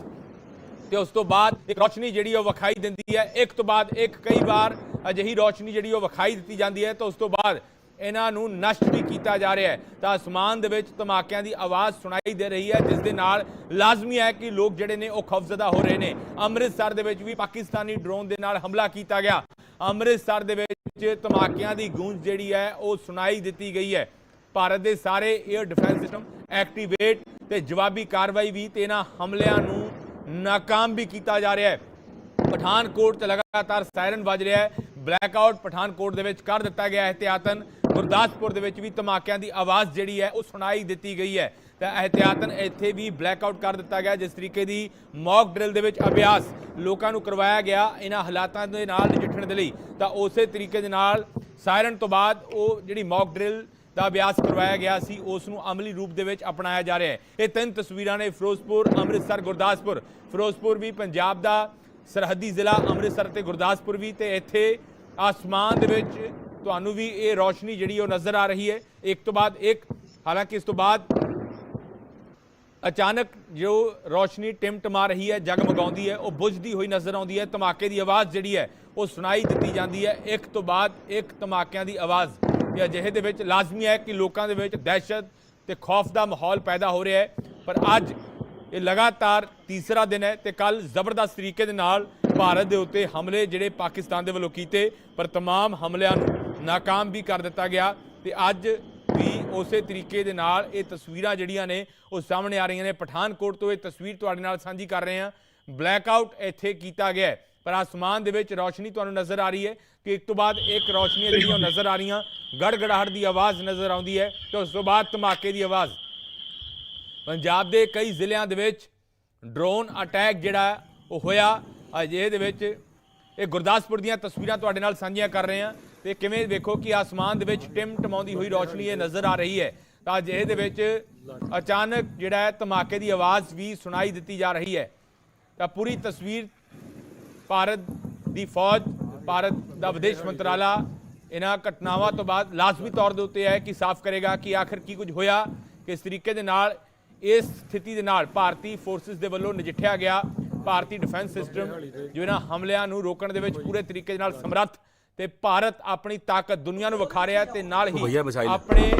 ਤੇ ਉਸ ਤੋਂ ਬਾਅਦ ਇੱਕ ਰੋਸ਼ਨੀ ਜਿਹੜੀ ਉਹ ਵਿਖਾਈ ਦਿੰਦੀ ਹੈ। ਇੱਕ ਤੋਂ ਬਾਅਦ ਇੱਕ ਕਈ ਵਾਰ ਅਜਿਹੀ ਰੋਸ਼ਨੀ ਜਿਹੜੀ ਉਹ ਵਿਖਾਈ ਦਿੱਤੀ ਜਾਂਦੀ ਹੈ। ਤਾਂ ਉਸ ਤੋਂ ਬਾਅਦ ਇਹਨਾਂ ਨੂੰ ਨਸ਼ਟ ਵੀ ਕੀਤਾ ਜਾ ਰਿਹਾ ਹੈ। ਤਾਂ ਅਸਮਾਨ ਦੇ ਵਿੱਚ ਧਮਾਕਿਆਂ ਦੀ ਆਵਾਜ਼ ਸੁਣਾਈ ਦੇ ਰਹੀ ਹੈ, ਜਿਸ ਦੇ ਨਾਲ ਲਾਜ਼ਮੀ ਹੈ ਕਿ ਲੋਕ ਜਿਹੜੇ ਨੇ ਉਹ ਖੌਫਜ਼ਦਾ ਹੋ ਰਹੇ ਨੇ। ਅੰਮ੍ਰਿਤਸਰ ਦੇ ਵਿੱਚ ਵੀ ਪਾਕਿਸਤਾਨੀ ਡਰੋਨ ਦੇ ਨਾਲ ਹਮਲਾ ਕੀਤਾ ਗਿਆ। ਅੰਮ੍ਰਿਤਸਰ ਦੇ ਵਿੱਚ ਧਮਾਕਿਆਂ ਦੀ ਗੂੰਜ ਜਿਹੜੀ ਹੈ, ਉਹ ਸੁਣਾਈ ਦਿੱਤੀ ਗਈ ਹੈ। ਭਾਰਤ ਦੇ ਸਾਰੇ 에ਅਰ ਡਿਫੈਂਸ ਸਿਸਟਮ ਐਕਟੀਵੇਟ ਤੇ ਜਵਾਬੀ ਕਾਰਵਾਈ ਵੀ ਤੇ ਇਹਨਾਂ ਹਮਲਿਆਂ ਨੂੰ ਨਾਕਾਮ ਵੀ ਕੀਤਾ ਜਾ ਰਿਹਾ ਹੈ। ਪਠਾਨਕੋਟ 'ਚ ਲਗਾਤਾਰ ਸਾਇਰਨ ਵੱਜ ਰਿਹਾ ਹੈ। ਬਲੈਕਆਊਟ ਪਠਾਨਕੋਟ ਦੇ ਵਿੱਚ ਕਰ ਦਿੱਤਾ ਗਿਆ ਹੈ ਇਹਤਿਆਤਨ ਗੁਰਦਾਸਪੁਰ ਦੇ ਵਿੱਚ ਵੀ ਧਮਾਕਿਆਂ ਦੀ ਆਵਾਜ਼ ਜਿਹੜੀ ਹੈ, ਉਹ ਸੁਣਾਈ ਦਿੱਤੀ ਗਈ ਹੈ। ਤਾਂ ਇਹਤਿਆਤਨ ਇੱਥੇ ਵੀ ਬਲੈਕਆਊਟ ਕਰ ਦਿੱਤਾ ਗਿਆ, ਜਿਸ ਤਰੀਕੇ ਦੀ ਮੌਕ ਡਰਿਲ ਦੇ ਵਿੱਚ ਅਭਿਆਸ ਲੋਕਾਂ ਨੂੰ ਕਰਵਾਇਆ ਗਿਆ ਇਹਨਾਂ ਹਾਲਾਤਾਂ ਦੇ ਨਾਲ ਨਜਿੱਠਣ ਦੇ ਲਈ। ਤਾਂ ਉਸੇ ਤਰੀਕੇ ਦੇ ਨਾਲ ਸਾਇਰਨ ਤੋਂ ਬਾਅਦ ਉਹ ਜਿਹੜੀ ਮੌਕ ਡਰਿਲ ਦਾ ਅਭਿਆਸ ਕਰਵਾਇਆ ਗਿਆ ਸੀ, ਉਸ ਨੂੰ ਅਮਲੀ ਰੂਪ ਦੇ ਵਿੱਚ ਅਪਣਾਇਆ ਜਾ ਰਿਹਾ ਹੈ। ਇਹ ਤਿੰਨ ਤਸਵੀਰਾਂ ਨੇ ਫਿਰੋਜ਼ਪੁਰ, ਅੰਮ੍ਰਿਤਸਰ, ਗੁਰਦਾਸਪੁਰ। ਫਿਰੋਜ਼ਪੁਰ ਵੀ ਪੰਜਾਬ ਦਾ ਸਰਹੱਦੀ ਜ਼ਿਲ੍ਹਾ, ਅੰਮ੍ਰਿਤਸਰ ਤੇ ਗੁਰਦਾਸਪੁਰ ਵੀ ਤੇ ਇੱਥੇ ਆਸਮਾਨ ਦੇ ਵਿੱਚ ਤੁਹਾਨੂੰ ਵੀ ਇਹ ਰੌਸ਼ਨੀ ਜਿਹੜੀ ਉਹ ਨਜ਼ਰ ਆ ਰਹੀ ਹੈ। ਇੱਕ ਤੋਂ ਬਾਅਦ ਇੱਕ, ਹਾਲਾਂਕਿ ਇਸ ਤੋਂ ਬਾਅਦ ਅਚਾਨਕ ਜੋ ਰੌਸ਼ਨੀ ਟਿਮਟਮਾ ਰਹੀ ਹੈ ਜਗਮਗਾਉਂਦੀ ਹੈ, ਉਹ ਬੁਝਦੀ ਹੋਈ ਨਜ਼ਰ ਆਉਂਦੀ ਹੈ। ਧਮਾਕੇ ਦੀ ਆਵਾਜ਼ ਜਿਹੜੀ ਹੈ, ਉਹ ਸੁਣਾਈ ਦਿੱਤੀ ਜਾਂਦੀ ਹੈ। ਇੱਕ ਤੋਂ ਬਾਅਦ ਇੱਕ ਧਮਾਕਿਆਂ ਦੀ ਆਵਾਜ਼ ਤੇ ਅਜਿਹੇ ਦੇ ਵਿੱਚ ਲਾਜ਼ਮੀ ਹੈ ਕਿ ਲੋਕਾਂ ਦੇ ਵਿੱਚ ਦਹਿਸ਼ਤ ਤੇ ਖੌਫ ਦਾ ਮਾਹੌਲ ਪੈਦਾ ਹੋ ਰਿਹਾ ਹੈ। ਪਰ ਅੱਜ ਇਹ ਲਗਾਤਾਰ ਤੀਸਰਾ ਦਿਨ ਹੈ ਤੇ ਕੱਲ ਜ਼ਬਰਦਸਤ ਤਰੀਕੇ ਦੇ ਨਾਲ ਭਾਰਤ ਦੇ ਉੱਤੇ ਹਮਲੇ ਜਿਹੜੇ ਪਾਕਿਸਤਾਨ ਦੇ ਵੱਲੋਂ ਕੀਤੇ ਪਰ तमाम ਹਮਲਿਆਂ ਨੂੰ ਨਾਕਾਮ ਵੀ ਕਰ ਦਿੱਤਾ ਗਿਆ ਤੇ ਅੱਜ ਵੀ ਉਸੇ ਤਰੀਕੇ ਦੇ ਨਾਲ ਇਹ ਤਸਵੀਰਾਂ ਜਿਹੜੀਆਂ ਨੇ ਉਹ ਸਾਹਮਣੇ ਆ ਰਹੀਆਂ ਨੇ ਪਠਾਨਕੋਟ ਤੋਂ ਇਹ ਤਸਵੀਰ ਤੁਹਾਡੇ ਨਾਲ ਸਾਂਝੀ ਕਰ ਰਹੇ ਹਾਂ ਬਲੈਕਆਊਟ ਇੱਥੇ ਕੀਤਾ ਗਿਆ ਹੈ ਪਰ ਆਸਮਾਨ ਦੇ ਵਿੱਚ ਰੌਸ਼ਨੀ ਤੁਹਾਨੂੰ ਨਜ਼ਰ ਆ ਰਹੀ ਹੈ ਕਿ ਇੱਕ ਤੋਂ ਬਾਅਦ ਇੱਕ ਰੌਸ਼ਨੀਆਂ ਜਿਹੜੀਆਂ ਉਹ ਨਜ਼ਰ ਆ ਰਹੀਆਂ ਗੜਗੜਾਹਟ ਦੀ ਆਵਾਜ਼ ਨਜ਼ਰ ਆਉਂਦੀ ਹੈ ਤੇ ਉਸ ਤੋਂ ਬਾਅਦ ਧਮਾਕੇ ਦੀ ਆਵਾਜ਼ ਪੰਜਾਬ ਦੇ ਕਈ ਜ਼ਿਲ੍ਹਿਆਂ ਦੇ ਵਿੱਚ ਡਰੋਨ ਅਟੈਕ ਜਿਹੜਾ ਉਹ ਹੋਇਆ ਅਜਿਹੇ ਦੇ ਵਿੱਚ ਇਹ ਗੁਰਦਾਸਪੁਰ ਦੀਆਂ ਤਸਵੀਰਾਂ ਤੁਹਾਡੇ ਨਾਲ ਸਾਂਝੀਆਂ ਕਰ ਰਹੇ ਹਾਂ ਤੇ ਕਿਵੇਂ ਵੇਖੋ ਕਿ ਆਸਮਾਨ ਦੇ ਵਿੱਚ ਟਿਮ ਟਮਾਉਂਦੀ ਹੋਈ ਰੌਸ਼ਨੀ ਇਹ ਨਜ਼ਰ ਆ ਰਹੀ ਹੈ। ਤਾਂ ਅਜਿਹੇ ਦੇ ਵਿੱਚ ਅਚਾਨਕ ਜਿਹੜਾ ਹੈ ਧਮਾਕੇ ਦੀ ਆਵਾਜ਼ ਵੀ ਸੁਣਾਈ ਦਿੱਤੀ ਜਾ ਰਹੀ ਹੈ। ਤਾਂ ਪੂਰੀ ਤਸਵੀਰ ਭਾਰਤ ਦੀ ਫੌਜ, ਭਾਰਤ ਦਾ ਵਿਦੇਸ਼ ਮੰਤਰਾਲਾ ਇਹਨਾਂ ਘਟਨਾਵਾਂ ਤੋਂ ਬਾਅਦ ਲਾਜ਼ਮੀ ਤੌਰ ਦੇ ਉੱਤੇ ਹੈ ਕਿ ਸਾਫ਼ ਕਰੇਗਾ ਕਿ ਆਖਰ ਕੀ ਕੁਝ ਹੋਇਆ, ਕਿਸ ਤਰੀਕੇ ਦੇ ਨਾਲ, ਇਸ ਸਥਿਤੀ ਦੇ ਨਾਲ ਭਾਰਤੀ ਫੋਰਸਿਸ ਦੇ ਵੱਲੋਂ ਨਜਿੱਠਿਆ ਗਿਆ। ਭਾਰਤੀ ਡਿਫੈਂਸ ਸਿਸਟਮ ਜੋ ਇਹਨਾਂ ਹਮਲਿਆਂ ਨੂੰ ਰੋਕਣ ਦੇ ਵਿੱਚ ਪੂਰੇ ਤਰੀਕੇ ਦੇ ਨਾਲ ਸਮਰੱਥ ਤੇ ਭਾਰਤ ਆਪਣੀ ਤਾਕਤ ਦੁਨੀਆ ਨੂੰ ਵਿਖਾ ਰਿਹਾ ਤੇ ਨਾਲ ਹੀ ਆਪਣੇ